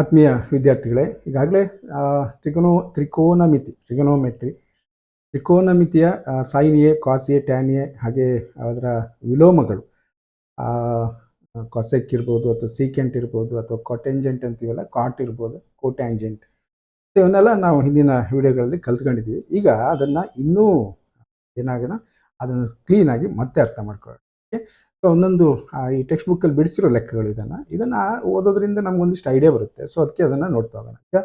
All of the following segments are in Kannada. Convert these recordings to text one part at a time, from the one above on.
ಆತ್ಮೀಯ ವಿದ್ಯಾರ್ಥಿಗಳೇ, ಈಗಾಗಲೇ ತ್ರಿಕೋನೋ, ತ್ರಿಕೋನಮಿತಿ trigonometry ತ್ರಿಕೋನಮಿತಿಯ sin A cos A tan A ಹಾಗೆ ಅದರ ವಿಲೋಮಗಳು ಕೊಸೆಕ್ ಇರ್ಬೋದು, ಅಥವಾ ಸೀಕೆಂಟ್ ಇರ್ಬೋದು, ಅಥವಾ ಕಾಟೆಂಜೆಂಟ್ ಅಂತೀವಲ್ಲ, ಕಾಟ್ ಇರ್ಬೋದು, ಕೋಟ್ಯಾಂಜೆಂಟ್ ಇವನ್ನೆಲ್ಲ ನಾವು ಹಿಂದಿನ ವಿಡಿಯೋಗಳಲ್ಲಿ ಕಲ್ತ್ಕೊಂಡಿದ್ದೀವಿ. ಈಗ ಅದನ್ನು ಇನ್ನೂ ಏನಾಗೋಣ, ಅದನ್ನು ಕ್ಲೀನಾಗಿ ಮತ್ತೆ ಅರ್ಥ ಮಾಡ್ಕೊಳ್ಳೋಣ. ಒಂದೊಂದು ಈ ಟೆಕ್ಸ್ಟ್ ಬುಕ್ಕಲ್ಲಿ ಬಿಡಿಸಿರೋ ಲೆಕ್ಕಗಳು ಇದನ್ನು ಇದನ್ನು ಓದೋದ್ರಿಂದ ನಮಗೊಂದಿಷ್ಟು ಐಡಿಯಾ ಬರುತ್ತೆ. ಸೊ ಅದಕ್ಕೆ ಅದನ್ನು ನೋಡ್ತಾ ಹೋಗೋಣ. ಈಗ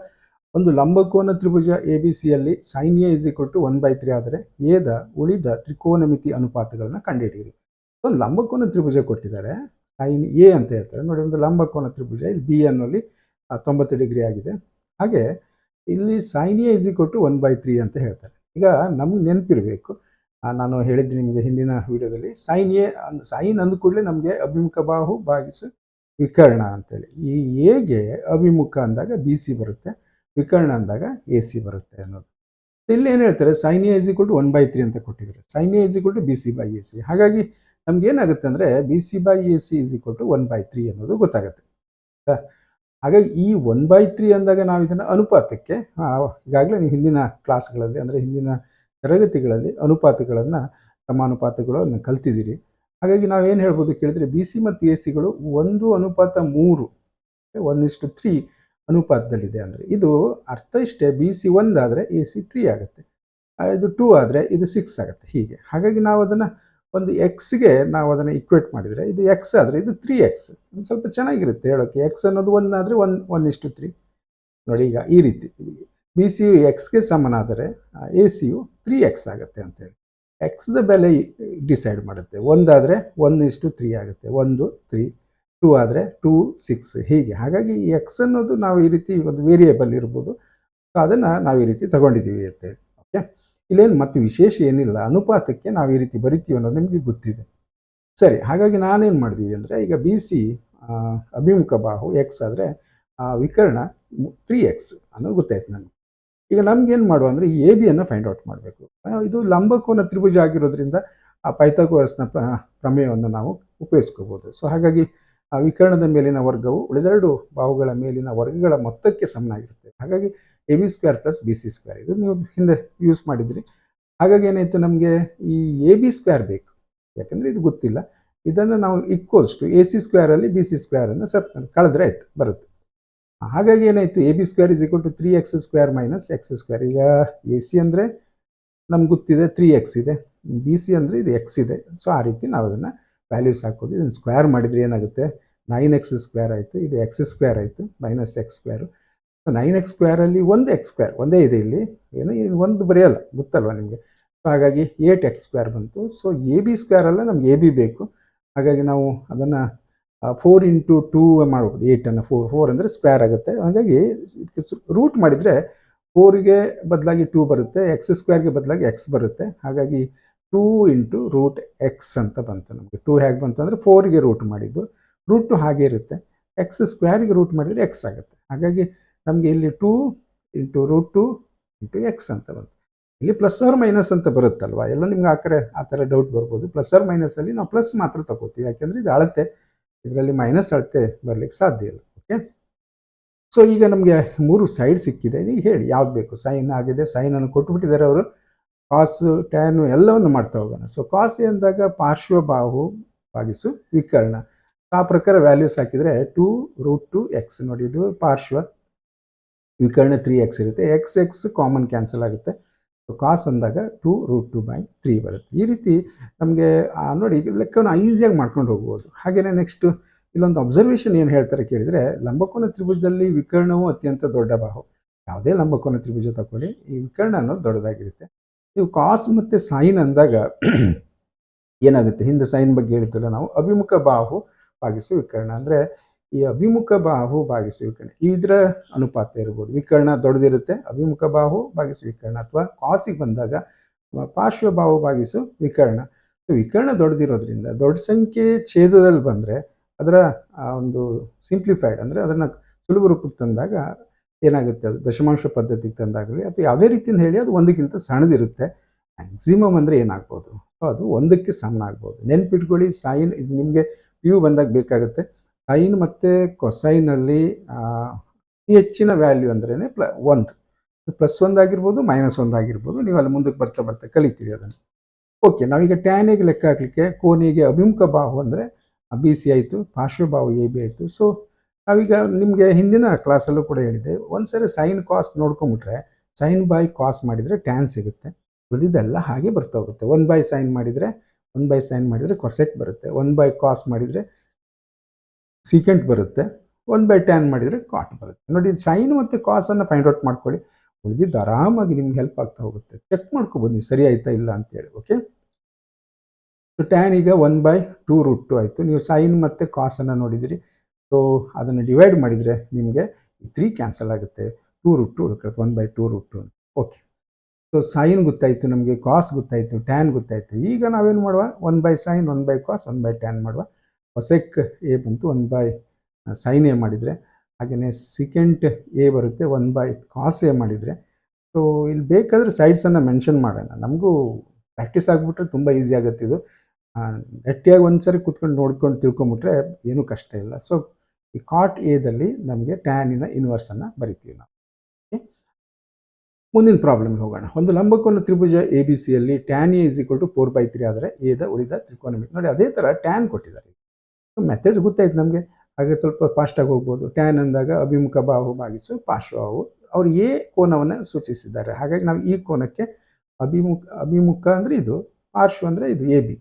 ಒಂದು ಲಂಬಕೋನ ತ್ರಿಭುಜ ಎ ಬಿ ಸಿಯಲ್ಲಿ sin A is equal to one by three ಆದರೆ ಎದ ಉಳಿದ ತ್ರಿಕೋನಮಿತಿ ಅನುಪಾತಗಳನ್ನ ಕಂಡುಹಿಡಿಯಿರಿ. ಒಂದು ಲಂಬಕೋನ ತ್ರಿಭುಜ ಕೊಟ್ಟಿದ್ದಾರೆ. ಸೈನ್ ಎ ಅಂತ ಹೇಳ್ತಾರೆ. ನೋಡಿ, ಒಂದು ಲಂಬಕೋನ ತ್ರಿಭುಜ, ಇಲ್ಲಿ ಬಿ ಅನ್ನೋಲ್ಲಿ ತೊಂಬತ್ತು ಡಿಗ್ರಿ ಆಗಿದೆ. ಹಾಗೆ ಇಲ್ಲಿ sin A is equal to one by three ಅಂತ ಹೇಳ್ತಾರೆ. ಈಗ ನಮ್ಗೆ ನೆನಪಿರಬೇಕು. ನಾನು ಹೇಳಿದ್ದೆ ನಿಮಗೆ ಹಿಂದಿನ ವಿಡಿಯೋದಲ್ಲಿ. ಸೈನ್ ಎ ಅಂದ, ಸೈನ್ ಅಂದ ಕೂಡಲೇ ನಮಗೆ ಅಭಿಮುಖ ಬಾಹು ಭಾಗಿಸು ವಿಕರ್ಣ ಅಂತೇಳಿ. ಈ ಎಗೆ ಅಭಿಮುಖ ಅಂದಾಗ ಬಿ ಸಿ ಬರುತ್ತೆ, ವಿಕರ್ಣ ಅಂದಾಗ ಎ ಸಿ ಬರುತ್ತೆ ಅನ್ನೋದು. ಇಲ್ಲಿ ಏನು ಹೇಳ್ತಾರೆ? Sine A is equal to one by three ಅಂತ ಕೊಟ್ಟಿದ್ದಾರೆ. Sine A is equal to B C by A C. ಹಾಗಾಗಿ ನಮ್ಗೆ ಏನಾಗುತ್ತೆ ಅಂದರೆ B C by A C is equal to one by three ಅನ್ನೋದು ಗೊತ್ತಾಗುತ್ತೆ. ಹಾಗಾಗಿ ಈ ಒನ್ ಬೈ ತ್ರೀ ಅಂದಾಗ ನಾವು ಇದನ್ನು ಅನುಪಾತಕ್ಕೆ ಈಗಾಗಲೇ ನೀವು ಹಿಂದಿನ ಕ್ಲಾಸ್ಗಳಲ್ಲಿ ಅಂದರೆ ಹಿಂದಿನ ತರಗತಿಗಳಲ್ಲಿ ಅನುಪಾತಗಳನ್ನು ಸಮಾನುಪಾತಗಳನ್ನು ಕಲ್ತಿದ್ದೀರಿ. ಹಾಗಾಗಿ ನಾವೇನು ಹೇಳ್ಬೋದು ಕೇಳಿದರೆ ಬಿ ಸಿ ಮತ್ತು ಎ ಸಿಗಳು ಒಂದು ಅನುಪಾತ ಮೂರು ಒನ್ ಇಷ್ಟು ತ್ರೀ ಅನುಪಾತದಲ್ಲಿದೆ ಅಂದರೆ ಇದು ಅರ್ಥ ಇಷ್ಟೇ ಬಿ ಸಿ ಒಂದಾದರೆ ಎ ಸಿ ತ್ರೀ ಆಗುತ್ತೆ. ಇದು ಟೂ ಆದರೆ ಇದು ಸಿಕ್ಸ್ ಆಗುತ್ತೆ, ಹೀಗೆ. ಹಾಗಾಗಿ ನಾವು ಅದನ್ನು ಒಂದು ಎಕ್ಸ್ಗೆ ನಾವು ಅದನ್ನು ಇಕ್ವೇಟ್ ಮಾಡಿದರೆ ಇದು ಎಕ್ಸ್ ಆದರೆ ಇದು ತ್ರೀ ಎಕ್ಸ್ ಒಂದು ಸ್ವಲ್ಪ ಚೆನ್ನಾಗಿರುತ್ತೆ ಹೇಳೋಕ್ಕೆ ಎಕ್ಸ್ ಅನ್ನೋದು ಒಂದಾದರೆ ಒನ್ ಒನ್ ಇಷ್ಟು ತ್ರೀ ನೋಡಿ ಈಗ ಈ ರೀತಿ. ಬಿ ಸಿ ಯು ಎಕ್ಸ್ಗೆ ಸಮನಾದರೆ A C you three X ಆಗುತ್ತೆ ಅಂತೇಳಿ. ಎಕ್ಸ್ದ ಬೆಲೆ ಡಿಸೈಡ್ ಮಾಡುತ್ತೆ. ಒಂದಾದರೆ ಒನ್ ಇಷ್ಟು ತ್ರೀ ಆಗುತ್ತೆ. ಒಂದು ತ್ರೀ ಟೂ ಆದರೆ ಟೂ ಸಿಕ್ಸ್ ಹೀಗೆ. ಹಾಗಾಗಿ ಈ ಎಕ್ಸ್ ಅನ್ನೋದು ನಾವು ಈ ರೀತಿ ಒಂದು ವೇರಿಯೇಬಲ್ ಇರ್ಬೋದು. ಅದನ್ನು ನಾವು ಈ ರೀತಿ ತಗೊಂಡಿದ್ದೀವಿ ಅಂತೇಳಿ. ಓಕೆ ಇಲ್ಲೇನು ಮತ್ತು ವಿಶೇಷ ಏನಿಲ್ಲ. ಅನುಪಾತಕ್ಕೆ ನಾವು ಈ ರೀತಿ ಬರಿತೀವಿ ಅನ್ನೋದು ನಿಮಗೆ ಗೊತ್ತಿದೆ. ಸರಿ, ಹಾಗಾಗಿ ನಾನೇನು ಮಾಡಿದ್ವಿ ಅಂದರೆ, ಈಗ ಬಿ ಸಿ ಅಭಿಮುಖ ಬಾಹು ಎಕ್ಸ್ ಆದರೆ ವಿಕರ್ಣ ತ್ರೀ ಎಕ್ಸ್ ಅನ್ನೋದು ಗೊತ್ತಾಯ್ತು ನನಗೆ. ಈಗ ನಮ್ಗೇನು ಮಾಡುವ ಅಂದರೆ ಎ ಬಿಯನ್ನು ಫೈಂಡ್ ಔಟ್ ಮಾಡಬೇಕು. ಇದು ಲಂಬಕೋನ ತ್ರಿಭುಜ ಆಗಿರೋದ್ರಿಂದ ಆ ಪೈಥಾಗೋರಸ್ನ ಪ್ರಮೇಯವನ್ನು ನಾವು ಉಪಯೋಗಿಸ್ಕೋಬೋದು. ಸೊ ಹಾಗಾಗಿ ಆ ವಿಕರ್ಣದ ಮೇಲಿನ ವರ್ಗವು ಉಳಿದೆರಡು ಬಾಹುಗಳ ಮೇಲಿನ ವರ್ಗಗಳ ಮೊತ್ತಕ್ಕೆ ಸಮನಾಗಿರುತ್ತೆ. ಹಾಗಾಗಿ A B square plus B C square ಇದು ನೀವು ಹಿಂದೆ ಯೂಸ್ ಮಾಡಿದ್ರಿ. ಹಾಗಾಗಿ ಏನಾಯಿತು ನಮಗೆ ಈ ಎ ಬಿ ಸ್ಕ್ವೇರ್ ಬೇಕು. ಯಾಕಂದರೆ ಇದು ಗೊತ್ತಿಲ್ಲ. ಇದನ್ನು ನಾವು ಇಕ್ವಲ್ಸ್ ಟು ಎ ಸಿ ಸ್ಕ್ವೇರಲ್ಲಿ ಬಿ ಸಿ ಸ್ಕ್ವೇರನ್ನು ಸಪ್, ಕಳೆದ್ರೆ ಆಯ್ತು, ಬರುತ್ತೆ. ಹಾಗಾಗಿ ಏನಾಯಿತು? A B square is equal to three x square minus x square ಈಗ ಎ ಸಿ ಅಂದರೆ ನಮ್ಗೆ ಗೊತ್ತಿದೆ ತ್ರೀ ಎಕ್ಸ್ ಇದೆ. ಬಿ ಸಿ ಅಂದರೆ ಇದು ಎಕ್ಸ್ ಇದೆ. ಸೊ ಆ ರೀತಿ ನಾವು ಅದನ್ನು ವ್ಯಾಲ್ಯೂಸ್ ಹಾಕೋದು. ಇದನ್ನು ಸ್ಕ್ವೇರ್ ಮಾಡಿದರೆ ಏನಾಗುತ್ತೆ? ನೈನ್ ಎಕ್ಸ್ ಸ್ಕ್ವೇರ್ ಆಯಿತು. ಇದು ಎಕ್ಸ್ ಸ್ಕ್ವೇರ್ ಆಯಿತು. Minus x square so nine x ಸ್ಕ್ವೇರಲ್ಲಿ ಒಂದು ಎಕ್ಸ್ ಸ್ಕ್ವೇರ್ ಒಂದೇ ಇದೆ ಇಲ್ಲಿ. ಏನು ಒಂದು ಬರೆಯಲ್ಲ ಗೊತ್ತಲ್ವ ನಿಮಗೆ? ಸೊ ಹಾಗಾಗಿ ಏಟ್ ಎಕ್ಸ್ ಸ್ಕ್ವೇರ್ ಬಂತು. ಸೊ ಎ ಬಿ ಸ್ಕ್ವೇರಲ್ಲ ನಮ್ಗೆ ಎ ಬಿ ಬೇಕು. ಹಾಗಾಗಿ ನಾವು ಅದನ್ನು ಫೋರ್ ಇಂಟು ಟೂ ಮಾಡ್ಬೋದು ಏಯ್ಟನ್ನು ಫೋರ್ ಫೋರ್ ಅಂದರೆ ಸ್ಕ್ವೇರ್ ಆಗುತ್ತೆ. ಹಾಗಾಗಿ ಇದಕ್ಕೆ ರೂಟ್ ಮಾಡಿದರೆ ಫೋರಿಗೆ ಬದಲಾಗಿ ಟೂ ಬರುತ್ತೆ ಎಕ್ಸ್ ಸ್ಕ್ವೇರ್ಗೆ ಬದಲಾಗಿ ಎಕ್ಸ್ ಬರುತ್ತೆ. ಹಾಗಾಗಿ ಟೂ ಇಂಟು ರೂಟ್ ಎಕ್ಸ್ ಅಂತ ಬಂತು ನಮಗೆ. ಟೂ ಹೇಗೆ ಬಂತು ಅಂದರೆ ಫೋರಿಗೆ ರೂಟ್ ಮಾಡಿದ್ದು. ರೂಟು ಹಾಗೆ ಇರುತ್ತೆ. ಎಕ್ಸ್ ಸ್ಕ್ವೇರಿಗೆ ರೂಟ್ ಮಾಡಿದರೆ ಎಕ್ಸ್ ಆಗುತ್ತೆ. ಹಾಗಾಗಿ ನಮಗೆ ಇಲ್ಲಿ two into root two into x ಅಂತ ಬಂತು. ಇಲ್ಲಿ ಪ್ಲಸ್ ಆರ್ ಮೈನಸ್ ಅಂತ ಬರುತ್ತಲ್ವ? ಎಲ್ಲ ನಿಮ್ಗೆ ಆ ಕಡೆ ಆ ಥರ ಡೌಟ್ ಬರ್ಬೋದು. ಪ್ಲಸ್ ಆರ್ ಮೈನಸಲ್ಲಿ ನಾವು ಪ್ಲಸ್ ಮಾತ್ರ ತಗೋತೀವಿ. ಯಾಕೆಂದರೆ ಇದು ಅಳತೆ. ಇದರಲ್ಲಿ ಮೈನಸ್ ಅಳತೆ ಬರಲಿಕ್ಕೆ ಸಾಧ್ಯ ಇಲ್ಲ. ಓಕೆ ಸೊ ಈಗ ನಮಗೆ ಮೂರು ಸೈಡ್ ಸಿಕ್ಕಿದೆ. ಈಗ ಹೇಳಿ, ಯಾವ್ದು ಬೇಕು? ಸೈನ್ ಆಗಿದೆ ಸೈನನ್ನು ಕೊಟ್ಟುಬಿಟ್ಟಿದ್ದಾರೆ ಅವರು. ಕಾಸು ಟ್ಯಾನು ಎಲ್ಲವನ್ನು ಮಾಡ್ತಾ ಹೋಗೋಣ. ಸೊ ಕಾಸು ಎಂದಾಗ ಪಾರ್ಶ್ವ ಬಾಹು ಭಾಗಿಸು ವಿಕರ್ಣ. ಆ ಪ್ರಕಾರ ವ್ಯಾಲ್ಯೂಸ್ ಹಾಕಿದರೆ ಟೂ ರೂಟ್ ಟು ಎಕ್ಸ್ ನೋಡಿ, ಇದು ಪಾರ್ಶ್ವ ವಿಕರ್ಣ ತ್ರೀ ಎಕ್ಸ್ ಇರುತ್ತೆ. ಎಕ್ಸ್ ಎಕ್ಸ್ ಕಾಮನ್ ಕ್ಯಾನ್ಸಲ್ ಆಗುತ್ತೆ. ಸೊ ಕಾಸ್ ಅಂದಾಗ two root two by three ಬರುತ್ತೆ. ಈ ರೀತಿ ನಮಗೆ ನೋಡಿ ಲೆಕ್ಕವನ್ನು ಈಸಿಯಾಗಿ ಮಾಡ್ಕೊಂಡು ಹೋಗ್ಬೋದು. ಹಾಗೆಯೇ ನೆಕ್ಸ್ಟು ಇಲ್ಲೊಂದು ಅಬ್ಸರ್ವೇಷನ್ ಏನು ಹೇಳ್ತಾರೆ ಕೇಳಿದರೆ, ಲಂಬಕೋನ ತ್ರಿಭುಜದಲ್ಲಿ ವಿಕರ್ಣವು ಅತ್ಯಂತ ದೊಡ್ಡ ಬಾಹು. ಯಾವುದೇ ಲಂಬಕೋನ ತ್ರಿಭುಜ ತಗೊಳ್ಳಿ, ಈ ವಿಕರ್ಣ ಅನ್ನೋದು ದೊಡ್ಡದಾಗಿರುತ್ತೆ. ನೀವು ಕಾಸ್ ಮತ್ತು ಸೈನ್ ಅಂದಾಗ ಏನಾಗುತ್ತೆ? ಹಿಂದೆ ಸೈನ್ ಬಗ್ಗೆ ಹೇಳ್ತಿಲ್ಲ ನಾವು ಅಭಿಮುಖ ಬಾಹು ಭಾಗಿಸು ವಿಕರ್ಣ. ಅಂದರೆ ಈ ಅಭಿಮುಖ ಬಾಹು ಭಾಗಿಸಿ ವಿಕರ್ಣ ಇದರ ಅನುಪಾತ ಇರ್ಬೋದು. ವಿಕರ್ಣ ದೊಡ್ಡದಿರುತ್ತೆ. ಅಭಿಮುಖ ಬಾಹು ಭಾಗಿಸು ವಿಕರ್ಣ ಅಥವಾ ಕಾಸಿಗೆ ಬಂದಾಗ ಪಾರ್ಶ್ವ ಬಾಹು ಭಾಗಿಸು ವಿಕರ್ಣ. ವಿಕರ್ಣ ದೊಡ್ಡದಿರೋದ್ರಿಂದ ದೊಡ್ಡ ಸಂಖ್ಯೆ ಛೇದದಲ್ಲಿ ಬಂದರೆ ಅದರ ಒಂದು ಸಿಂಪ್ಲಿಫೈಡ್ ಅಂದರೆ ಅದನ್ನು ಸುಲಭ ರೂಪಕ್ಕೆ ತಂದಾಗ ಏನಾಗುತ್ತೆ? ಅದು ದಶಮಾಂಶ ಪದ್ಧತಿಗೆ ತಂದಾಗಲಿ ಅಥವಾ ಯಾವುದೇ ರೀತಿಯಿಂದ ಹೇಳಿ ಅದು ಒಂದಕ್ಕಿಂತ ಸಣ್ಣದಿರುತ್ತೆ. ಮ್ಯಾಕ್ಸಿಮಮ್ ಅಂದರೆ ಏನಾಗ್ಬೋದು? ಸೊ, ಅದು ಒಂದಕ್ಕೆ ಸಣ್ಣ ಆಗ್ಬೋದು ನೆನ್ಪಿಟ್ಕೊಳ್ಳಿ, ಸಾಯಿನ್, ಇದು ನಿಮಗೆ ಪಿ ಯು ಬಂದಾಗ ಬೇಕಾಗುತ್ತೆ. ಸೈನ್ ಮತ್ತು ಕೊಸೈನಲ್ಲಿ ಅತಿ ಹೆಚ್ಚಿನ ವ್ಯಾಲ್ಯೂ ಅಂದ್ರೇ ಪ್ಲ, ಒಂದು. ಪ್ಲಸ್ ಒಂದಾಗಿರ್ಬೋದು ಮೈನಸ್ ಒಂದಾಗಿರ್ಬೋದು ನೀವು ಅಲ್ಲಿ ಮುಂದಕ್ಕೆ ಬರ್ತಾ ಬರ್ತಾ ಕಲಿತೀರಿ ಅದನ್ನು. ಓಕೆ ನಾವೀಗ ಟ್ಯಾನಿಗೆ ಲೆಕ್ಕ ಹಾಕಲಿಕ್ಕೆ? ಕೋನಿಗೆ ಅಭಿಮುಖ ಬಾಹು ಅಂದರೆ ಬಿ ಸಿ ಆಯಿತು ಪಾರ್ಶ್ವಭಾವ ಎ ಬಿ ಆಯಿತು. ಸೊ ನಾವೀಗ ನಿಮಗೆ ಹಿಂದಿನ ಕ್ಲಾಸಲ್ಲೂ ಕೂಡ ಹೇಳಿದ್ದೆ ಒಂದ್ಸರಿ ಸೈನ್ ಕಾಸ್ ನೋಡ್ಕೊಂಬಿಟ್ರೆ ಸೈನ್ ಬೈ ಕಾಸ್ ಮಾಡಿದರೆ ಟ್ಯಾನ್ ಸಿಗುತ್ತೆ. ಉಳಿದಿದ್ದೆಲ್ಲ ಹಾಗೆ ಬರ್ತಾ ಹೋಗುತ್ತೆ. ಒನ್ ಬೈ ಸೈನ್ ಮಾಡಿದರೆ ಒನ್ ಬೈ ಸೈನ್ ಮಾಡಿದರೆ ಕೊಸೆಟ್ ಬರುತ್ತೆ. ಒನ್ ಬೈ ಕಾಸ್ ಮಾಡಿದರೆ ಸೀಕೆಂಟ್ ಬರುತ್ತೆ. ಒನ್ ಬೈ ಟ್ಯಾನ್ ಮಾಡಿದರೆ ಕಾಟ್ ಬರುತ್ತೆ. ನೋಡಿ ಸೈನ್ ಮತ್ತು ಕಾಸನ್ನು ಫೈಂಡ್ ಔಟ್ ಮಾಡ್ಕೊಳ್ಳಿ. ಉಳಿದಿದ್ದು ಆರಾಮಾಗಿ ನಿಮ್ಗೆ ಹೆಲ್ಪ್ ಆಗ್ತಾ ಹೋಗುತ್ತೆ. ಚೆಕ್ ಮಾಡ್ಕೊಬೋದು ಸರಿ ಆಯ್ತಾ ಇಲ್ಲ ಅಂತೇಳಿ ಓಕೆ ಸೊ ಟ್ಯಾನ್ ಈಗ one by two root two ಆಯಿತು. ನೀವು ಸೈನ್ ಮತ್ತು ಕಾಸನ್ನು ನೋಡಿದಿರಿ. ಸೊ ಅದನ್ನು ಡಿವೈಡ್ ಮಾಡಿದರೆ ನಿಮಗೆ ತ್ರೀ ಕ್ಯಾನ್ಸಲ್ ಆಗುತ್ತೆ. Two root two ಉಳ್ಕೊಳುತ್ತೆ one by two root two okay so sine ಗೊತ್ತಾಯಿತು ನಮಗೆ ಕಾಸ್ ಗೊತ್ತಾಯಿತು ಟ್ಯಾನ್ ಗೊತ್ತಾಯಿತು. ಈಗ ನಾವೇನು ಮಾಡುವ? One by sine one by cos one by tan ಮಾಡುವ. ಹೊಸೆಕ್ ಎ ಬಂತು, ಒನ್ ಬೈ ಸೈನ್ ಎ ಮಾಡಿದರೆ. ಹಾಗೆಯೇ ಸೆಕೆಂಡ್ ಎ ಬರುತ್ತೆ, ಒನ್ ಬೈ ಕಾಸ್ ಎ ಮಾಡಿದರೆ. ಸೊ ಇಲ್ಲಿ ಬೇಕಾದರೆ ಸೈಡ್ಸನ್ನು ಮೆನ್ಷನ್ ಮಾಡೋಣ. ನಮಗೂ ಪ್ರಾಕ್ಟೀಸ್ ಆಗಿಬಿಟ್ರೆ ತುಂಬ ಈಸಿ ಆಗುತ್ತೆ ಇದು. ಗಟ್ಟಿಯಾಗಿ ಒಂದು ಸರಿ ಕೂತ್ಕೊಂಡು ನೋಡ್ಕೊಂಡು ತಿಳ್ಕೊಂಬಿಟ್ರೆ ಏನೂ ಕಷ್ಟ ಇಲ್ಲ. ಸೊ ಈ ಕಾಟ್ ಎದಲ್ಲಿ ನಮಗೆ ಟ್ಯಾನಿನ ಇನ್ವರ್ಸನ್ನು ಬರಿತೀವಿ ನಾವು. ಓಕೆ ಮುಂದಿನ ಪ್ರಾಬ್ಲಮ್ಗೆ ಹೋಗೋಣ. ಒಂದು ಲಂಬಕೋನ ತ್ರಿಭುಜ ಎ ಬಿ ಸಿಯಲ್ಲಿ tan A is equal to four by three ಆದರೆ ಎದ ಉಳಿದ ತ್ರಿಕೋನಮಿತಿ. ನೋಡಿ, ಅದೇ ಥರ ಟ್ಯಾನ್ ಕೊಟ್ಟಿದ್ದಾರೆ. ಮೆಥಡ್ ಗೊತ್ತಾಯ್ತು ನಮಗೆ. ಹಾಗೆ ಸ್ವಲ್ಪ ಫಾಸ್ಟಾಗಿ ಹೋಗ್ಬೋದು. ಟ್ಯಾನ್ ಅಂದಾಗ ಅಭಿಮುಖ ಬಾಹು ಭಾಗಿಸು ಪಾರ್ಶ್ವಬಾಹು ಅವರು ಎ ಕೋನವನ್ನು ಸೂಚಿಸಿದ್ದಾರೆ. ಹಾಗಾಗಿ ನಾವು ಈ ಕೋನಕ್ಕೆ ಅಭಿಮುಖ ಅಭಿಮುಖ ಅಂದರೆ ಇದು, ಪಾರ್ಶ್ವ ಅಂದರೆ ಇದು ಎ ಬಿ.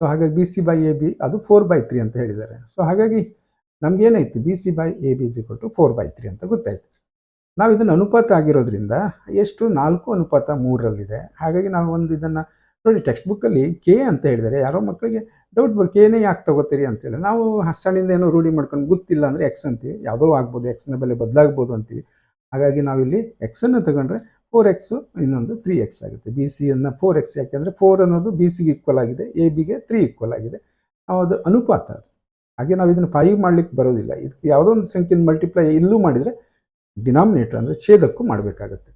ಸೊ ಹಾಗಾಗಿ B C by A B, ಅದು ಫೋರ್ ಬೈ ತ್ರೀ ಅಂತ ಹೇಳಿದ್ದಾರೆ. ಸೊ ಹಾಗಾಗಿ ನಮಗೇನಾಯಿತು B C by A B G ಕೊಟ್ಟು ಫೋರ್ ಬೈ ತ್ರೀ ಅಂತ ಗೊತ್ತಾಯಿತು. ನಾವು ಇದನ್ನು ಅನುಪಾತ ಆಗಿರೋದ್ರಿಂದ ಎಷ್ಟು? ನಾಲ್ಕು ಅನುಪಾತ ಮೂರರಲ್ಲಿದೆ ಹಾಗಾಗಿ ನಾವು ಒಂದು ಇದನ್ನು ನೋಡಿ ಟೆಕ್ಸ್ಟ್ ಬುಕ್ಕಲ್ಲಿ ಕೆ ಅಂತ ಹೇಳಿದರೆ, ಯಾರೋ ಮಕ್ಕಳಿಗೆ ಡೌಟ್ ಬರ್ ಕೆನೇ ಯಾಕೆ ತಗೋತೀರಿ ಅಂತೇಳಿ ನಾವು ಹಸಣಿಂದ ಏನೋ ರೂಢಿ ಮಾಡ್ಕೊಂಡು ಗೊತ್ತಿಲ್ಲ ಅಂದರೆ ಎಕ್ಸ್ ಅಂತೀವಿ. ಯಾವುದೋ ಆಗ್ಬೋದು ಎಕ್ಸ್ನ ಬೆಲೆ ಬದಲಾಗ್ಬೋದು ಅಂತೀವಿ. ಹಾಗಾಗಿ ನಾವಿಲ್ಲಿ ಎಕ್ಸನ್ನು ತಗೊಂಡ್ರೆ ಫೋರ್ ಎಕ್ಸು ಇನ್ನೊಂದು ತ್ರೀ ಎಕ್ಸ್ ಆಗುತ್ತೆ. ಬಿ ಸಿಯನ್ನು ಫೋರ್ ಎಕ್ಸ್ ಯಾಕೆಂದರೆ ಫೋರ್ ಅನ್ನೋದು ಬಿ ಸಿಗೆ ಈಕ್ವಲ್ ಆಗಿದೆ. ಎ ಬಿಗೆ ತ್ರೀ ಈಕ್ವಲ್ ಆಗಿದೆ. ಅದು ಅನುಪಾತ ಅದು. ಹಾಗೆ ನಾವು ಇದನ್ನು ಫೈವ್ ಮಾಡಲಿಕ್ಕೆ ಬರೋದಿಲ್ಲ. ಇದಕ್ಕೆ ಯಾವುದೋ ಒಂದು ಸಂಖ್ಯೆನ ಮಲ್ಟಿಪ್ಲೈ ಇಲ್ಲೂ ಮಾಡಿದರೆ ಡಿನಾಮಿನೇಟರ್ ಅಂದರೆ ಛೇದಕ್ಕೂ ಮಾಡಬೇಕಾಗತ್ತೆ.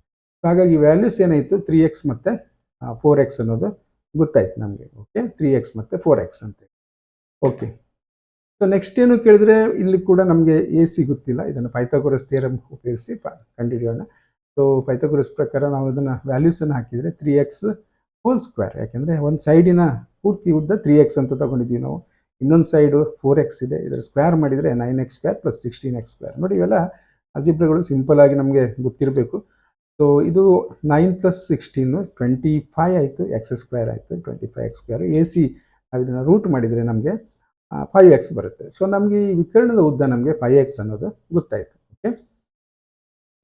ಹಾಗಾಗಿ ವ್ಯಾಲ್ಯೂಸ್ ಏನಾಯಿತು? ತ್ರೀ ಎಕ್ಸ್ ಮತ್ತು ಫೋರ್ ಎಕ್ಸ್ ಅನ್ನೋದು ಗೊತ್ತಾಯ್ತು ನಮಗೆ. ಓಕೆ ತ್ರೀ ಎಕ್ಸ್ ಮತ್ತು ಫೋರ್ ಎಕ್ಸ್ ಅಂತ ಓಕೆ ಸೊ ನೆಕ್ಸ್ಟ್ ಏನು ಕೇಳಿದ್ರೆ ಇಲ್ಲಿ ಕೂಡ ನಮಗೆ ಎ ಸಿ ಗೊತ್ತಿಲ್ಲ. ಇದನ್ನು ಪೈಥಾಗೊರಸ್ ಥಿಯರಮ್ ಉಪಯೋಗಿಸಿ ಕಂಡುಹಿಡಿಯೋಣ. ಸೊ ಪೈಥಾಗೊರಸ್ ಪ್ರಕಾರ ನಾವು ಇದನ್ನು ವ್ಯಾಲ್ಯೂಸನ್ನು ಹಾಕಿದರೆ ತ್ರೀ ಎಕ್ಸ್ ಹೋಲ್ ಸ್ಕ್ವೇರ್ ಯಾಕೆಂದರೆ ಒಂದು ಸೈಡಿನ ಪೂರ್ತಿ ಉದ್ದ ತ್ರೀ ಎಕ್ಸ್ ಅಂತ ತೊಗೊಂಡಿದ್ದೀವಿ ನಾವು. ಇನ್ನೊಂದು ಸೈಡು ಫೋರ್ ಎಕ್ಸ್ ಇದೆ. ಇದರ ಸ್ಕ್ವೇರ್ ಮಾಡಿದರೆ nine x square plus sixteen x square ನೋಡಿ ಇವೆಲ್ಲ ಅಲ್ಜಿಬ್ರಗಳು ಸಿಂಪಲ್ ಆಗಿ ನಮಗೆ ಗೊತ್ತಿರಬೇಕು. ಸೊ ಇದು nine plus sixteen twenty five ಆಯಿತು ಎಕ್ಸ್ ಸ್ಕ್ವೇರ್ ಆಯಿತು twenty five x square A C ಇದನ್ನು ರೂಟ್ ಮಾಡಿದರೆ ನಮಗೆ ಫೈವ್ ಎಕ್ಸ್ ಬರುತ್ತೆ. ಸೊ ನಮಗೆ ಈ ವಿಕರ್ಣದ ಉದ್ದ ನಮಗೆ ಫೈವ್ ಎಕ್ಸ್ ಅನ್ನೋದು ಗೊತ್ತಾಯಿತು ಓಕೆ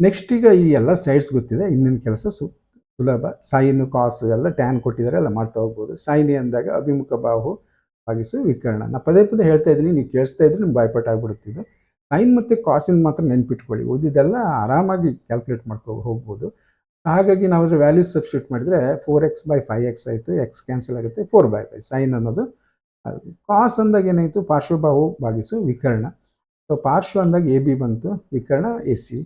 ನೆಕ್ಸ್ಟ್ ಈಗ ಈ ಎಲ್ಲ ಸೈಡ್ಸ್ ಗೊತ್ತಿದೆ ಇನ್ನೇನು ಕೆಲಸ ಸು, ಸುಲಭ. ಸೈನು ಕಾಸು ಎಲ್ಲ ಟ್ಯಾನ್ ಕೊಟ್ಟಿದ್ದಾರೆ ಎಲ್ಲ ಮಾಡ್ತಾ ಹೋಗ್ಬೋದು. ಸೈನಿ ಅಂದಾಗ ಅಭಿಮುಖ ಬಾಹು, ಭಾಗಿಸು ವಿಕರ್ಣ. ನಾನು ಪದೇ ಪದೇ ಹೇಳ್ತಾ ಇದ್ದೀನಿ, ನೀವು ಕೇಳಿಸ್ತಾ ಇದ್ರೆ ನಿಮ್ಗೆ ಬಾಯ್ಪಾಟ್ ಆಗ್ಬಿಡುತ್ತಿದ್ದು ಸೈನ್ ಮತ್ತು ಕಾಸಿನ ಮಾತ್ರ ನೆನ್ಪಿಟ್ಕೊಳ್ಳಿ. ಉಳಿದಿದ್ದೆಲ್ಲ ಆರಾಮಾಗಿ ಕ್ಯಾಲ್ಕುಲೇಟ್ ಮಾಡ್ಕೊ ಹೋಗ್ಬೋದು. ಹಾಗಾಗಿ ನಾವು ಅದ್ರ ವ್ಯಾಲ್ಯೂಸ್ ಸಬ್ಸ್ಟಿಟ್ಯೂಟ್ ಮಾಡಿದರೆ four x by five x ಆಯಿತು ಎಕ್ಸ್ ಕ್ಯಾನ್ಸಲ್ ಆಗುತ್ತೆ ಫೋರ್ ಬೈ ಫೈ ಸೈನ್ ಅನ್ನೋದು. ಕಾಸ್ ಅಂದಾಗ ಏನಾಯಿತು? ಪಾರ್ಶ್ವಬಾಹು ಭಾಗಿಸು ವಿಕರ್ಣ. ಸೊ ಪಾರ್ಶ್ವ ಅಂದಾಗ ಎ ಬಿ ಬಂತು, ವಿಕರ್ಣ ಎ ಸಿ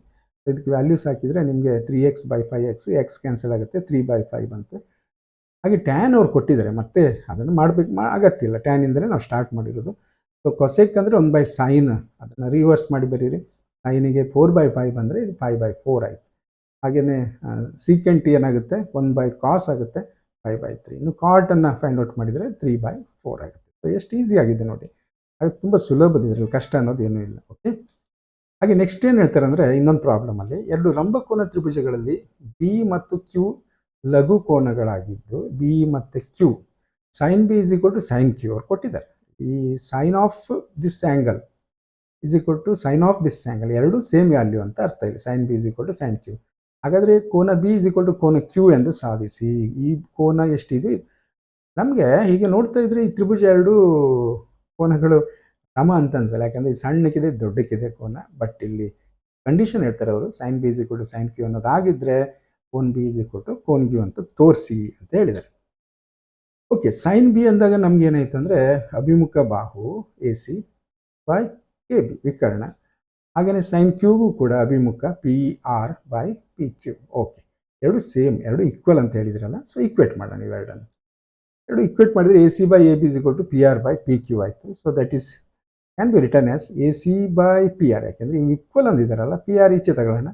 ಇದಕ್ಕೆ ವ್ಯಾಲ್ಯೂಸ್ ಹಾಕಿದರೆ ನಿಮಗೆ three x by five x x cancel ಆಗುತ್ತೆ ತ್ರೀ ಬೈ ಫೈ ಬಂತು. ಹಾಗೆ ಟ್ಯಾನ್ ಅವ್ರು ಕೊಟ್ಟಿದ್ದಾರೆ, ಮತ್ತೆ ಅದನ್ನು ಮಾಡಬೇಕು, ಮಾ ಅಗತ್ಯ ಇಲ್ಲ. ಟ್ಯಾನಿಂದಲೇ ನಾವು ಸ್ಟಾರ್ಟ್ ಮಾಡಿರೋದು. ಸೊ ಕೊಸೆಕ್ ಅಂದರೆ ಒನ್ ಬೈ ಸೈನ್ ಅದನ್ನು ರಿವರ್ಸ್ ಮಾಡಿ ಬರೀರಿ. ಸೈನಿಗೆ ಫೋರ್ ಬೈ ಫೈವ್ ಅಂದರೆ ಇದು ಫೈವ್ ಬೈ ಫೋರ್ ಆಯಿತು. ಹಾಗೆಯೇ ಸೀಕೆಂಟ್ ಏನಾಗುತ್ತೆ? ಒನ್ ಬೈ ಕಾಸ್ ಆಗುತ್ತೆ ಫೈವ್ ಬೈ ತ್ರೀ ಇನ್ನು ಕಾಟನ್ನು ಫೈಂಡ್ ಔಟ್ ಮಾಡಿದರೆ ತ್ರೀ ಬೈ ಫೋರ್ ಆಗುತ್ತೆ. ಸೊ ಎಷ್ಟು ಈಸಿ ಆಗಿದೆ ನೋಡಿ. ಅದು ತುಂಬ ಸುಲಭದಿದೆ ಕಷ್ಟ ಅನ್ನೋದು ಏನೂ ಇಲ್ಲ ಓಕೆ ಹಾಗೆ ನೆಕ್ಸ್ಟ್ ಏನು ಹೇಳ್ತಾರೆ ಅಂದರೆ ಇನ್ನೊಂದು ಪ್ರಾಬ್ಲಮಲ್ಲಿ ಎರಡು ಲಂಬಕೋನ ತ್ರಿಭುಜಗಳಲ್ಲಿ ಬಿ ಮತ್ತು ಕ್ಯೂ ಲಘು ಕೋನಗಳಾಗಿದ್ದು ಬಿ ಮತ್ತು Q sine B is equal to sine Q ಅವ್ರು ಕೊಟ್ಟಿದ್ದಾರೆ. ಈ sine of this angle is equal to sine of this angle ಎರಡು ಸೇಮ್ ವ್ಯಾಲ್ಯೂ ಅಂತ ಅರ್ಥ ಇದೆ. Sine B is equal to sine Q ಹಾಗಾದರೆ ಕೋನ ಬಿ ಇಸ್ ಈಕ್ವಲ್ ಟು ಕೋನ ಕ್ಯೂ ಎಂದು ಸಾಧಿಸಿ. ಈ ಕೋನ ಎಷ್ಟಿದೆ? ನಮಗೆ ಹೀಗೆ ನೋಡ್ತಾ ಇದ್ರೆ ಈ ತ್ರಿಭುಜ ಎರಡು ಕೋನಗಳು ಸಮ ಅಂತ ಅನ್ಸಲ್ಲ. ಯಾಕಂದರೆ ಈ ಸಣ್ಣಕ್ಕಿದೆ, ದೊಡ್ಡಕ್ಕಿದೆ ಕೋನ. ಬಟ್ ಇಲ್ಲಿ ಕಂಡೀಷನ್ ಹೇಳ್ತಾರೆ ಅವರು. Sine B is equal to sine Q ಅನ್ನೋದಾಗಿದ್ದರೆ ಕೋನ್ ಬಿ ಇಸ್ ಈಕ್ವಲ್ ಟು ಕೋನ್ ಕ್ಯೂ ಅಂತ ತೋರಿಸಿ ಅಂತ ಹೇಳಿದ್ದಾರೆ. ಓಕೆ ಸೈನ್ ಬಿ ಅಂದಾಗ ನಮ್ಗೆ ಅಂದರೆ ಅಭಿಮುಖ ಬಾಹು A C by A B ವಿಕರ್ಣ. ಹಾಗೆಯೇ ಸೈನ್ ಕ್ಯೂಗೂ ಕೂಡ ಅಭಿಮುಖ P R by P Q okay ಎರಡು ಸೇಮ್ ಎರಡು ಈಕ್ವಲ್ ಅಂತ ಹೇಳಿದ್ರಲ್ಲ ಸೊ ಈಕ್ವೇಟ್ ಮಾಡೋಣ ಇವೆರಡನ್ನು. ಎರಡು ಈಕ್ವೇಟ್ ಮಾಡಿದರೆ A C by A B is equal to P R by P Q ಆಯಿತು. So that is can be return as A C by P R ಯಾಕೆಂದರೆ ಇವು ಈಕ್ವಲ್ ಅಂದಿದ್ದಾರಲ್ಲ ಪಿ ಆರ್ ಈಚೆ ತಗೊಳ್ಳೋಣ.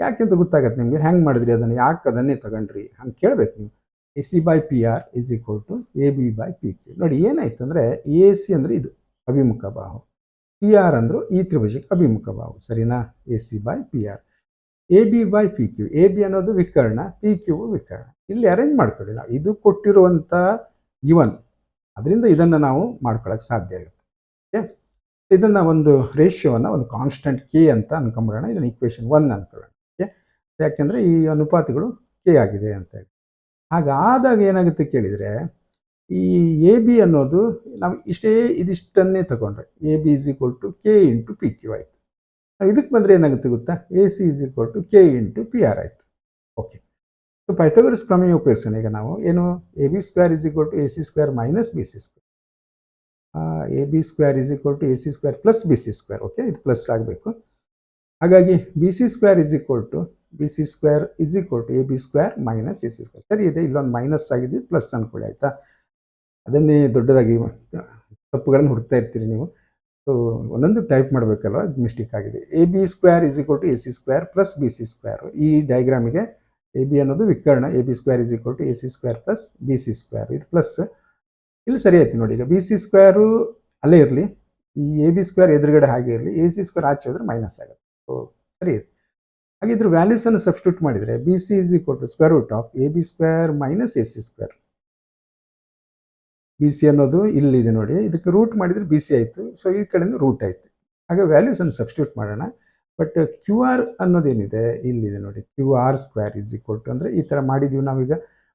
ಯಾಕೆಂತ ಗೊತ್ತಾಗತ್ತೆ ನಿಮಗೆ? ಹೆಂಗೆ ಮಾಡಿದ್ರಿ ಅದನ್ನು? ಯಾಕೆ ಅದನ್ನೇ ತಗೊಂಡ್ರಿ? ಹಂಗೆ ಕೇಳಬೇಕು ನೀವು. A C by P R is equal to A B by P Q. ನೋಡಿ, ಏನಾಯ್ತು ಅಂದರೆ ಎ ಸಿ ಅಂದರೆ ಇದು, ಅಭಿಮುಖ ಬಾಹು. ಪಿ ಆರ್ ಅಂದರು ಈ ತ್ರಿಭುಜಕ್ಕೆ ಅಭಿಮುಖ ಬಾಹು, ಸರಿನಾ? A C by P R. A B by P Q, A B ಅನ್ನೋದು ವಿಕರ್ಣ, ಪಿ ಕ್ಯೂ ವಿಕರ್ಣ. ಇಲ್ಲಿ ಅರೇಂಜ್ ಮಾಡ್ಕೊಳ್ಳಿಲ್ಲ. ಇದು ಕೊಟ್ಟಿರುವಂಥ ಗಿವನ್ ಅದರಿಂದ ಇದನ್ನು ನಾವು ಮಾಡ್ಕೊಳ್ಳೋಕೆ ಸಾಧ್ಯ ಆಗುತ್ತೆ ಓಕೆ? ಇದನ್ನು ಒಂದು ರೇಷಿಯೋವನ್ನು ಒಂದು ಕಾನ್ಸ್ಟೆಂಟ್ ಕೆ ಅಂತ ಅನ್ಕೊಂಬಿಡೋಣ. ಇದನ್ನು ಇಕ್ವೇಷನ್ ಒನ್ ಅನ್ಕೊಳ್ಳೋಣ. ಓಕೆ? ಯಾಕೆಂದರೆ ಈ ಅನುಪಾತಗಳು ಕೆ ಆಗಿದೆ ಅಂತೇಳಿ ಹಾಗಾದಾಗ ಏನಾಗುತ್ತೆ ಕೇಳಿದರೆ ಈ ಎ ಬಿ ಅನ್ನೋದು ನಾವು ಇಷ್ಟೇ ಇದಿಷ್ಟನ್ನೇ ತಗೊಂಡ್ರೆ. A B is equal to K into P Q ಆಯಿತು. ಇದಕ್ಕೆ ಬಂದರೆ ಏನಾಗುತ್ತೆ ಗೊತ್ತಾ? A C is equal to K into P R ಆಯಿತು. ಓಕೆ ಸೊ ಪೈಥಾಗರಸ್ ಪ್ರಮೇಯ ಉಪಯೋಗಿಸೋಣ. ಈಗ ನಾವು ಏನು? A B square is equal to A C square minus B C square A B square is equal to A C square plus B C square okay ಇದು ಪ್ಲಸ್ ಆಗಬೇಕು. ಹಾಗಾಗಿ B C square is equal to B C square is equal to A B square minus A C square ಸರಿ ಇದೆ, ಇಲ್ಲೊಂದು ಮೈನಸ್ ಆಗಿದೆ ಪ್ಲಸ್ ಅಂದ್ಕೊಳ್ಳಿ ಆಯಿತಾ? ಅದನ್ನೇ ದೊಡ್ಡದಾಗಿ ತಪ್ಪುಗಳನ್ನು ಹುಡುಕ್ತಾ ಇರ್ತೀರಿ ನೀವು. ಸೊ ಒಂದೊಂದು ಟೈಪ್ ಮಾಡಬೇಕಲ್ವ? ಅದು ಮಿಸ್ಟೇಕ್ ಆಗಿದೆ. A B square is equal to A C square plus B C square ಈ ಡಯಾಗ್ರಾಮಿಗೆ ಎ ಬಿ ಅನ್ನೋದು ವಿಕರ್ಣ A B square is equal to A C square plus B C square ಇದು ಪ್ಲಸ್ ಇಲ್ಲಿ ಸರಿ ಆಯ್ತು ನೋಡಿ, ಈಗ ಬಿ ಸಿ ಸ್ಕ್ವೇರು ಅಲ್ಲೇ ಇರಲಿ. ಈ ಎ ಬಿ ಸ್ಕ್ವೇರ್ ಎದುರುಗಡೆ ಹಾಗೆ ಇರಲಿ. ಎ ಸಿ ಸ್ಕ್ವೇರ್ ಆಚೆ ಹೋದ್ರೆ ಮೈನಸ್ ಆಗುತ್ತೆ. ಸೊ ಸರಿ ಆಯ್ತು. ಹಾಗೆ ಇದ್ರ ವ್ಯಾಲ್ಯೂಸನ್ನು ಸಬ್ಸ್ಟಿಟ್ಯೂಟ್ ಮಾಡಿದರೆ B C is equal to square root of A B square minus A C square B C ಅನ್ನೋದು ಇಲ್ಲಿದೆ ನೋಡಿ, ಇದಕ್ಕೆ ರೂಟ್ ಮಾಡಿದರೆ ಬಿ ಸಿ ಆಯಿತು ಸೊ ಈ ಕಡೆಯಿಂದ ರೂಟ್ ಆಯಿತು. ಹಾಗೆ ವ್ಯಾಲ್ಯೂಸನ್ನು ಸಬ್ಸ್ಟಿಟ್ಯೂಟ್ ಮಾಡೋಣ. ಬಟ್ ಕ್ಯೂ ಆರ್ ಅನ್ನೋದೇನಿದೆ ಇಲ್ಲಿದೆ ನೋಡಿ Q R square is equal to ಅಂದರೆ ಈ ಥರ ಮಾಡಿದ್ದೀವಿ ನಾವೀಗ.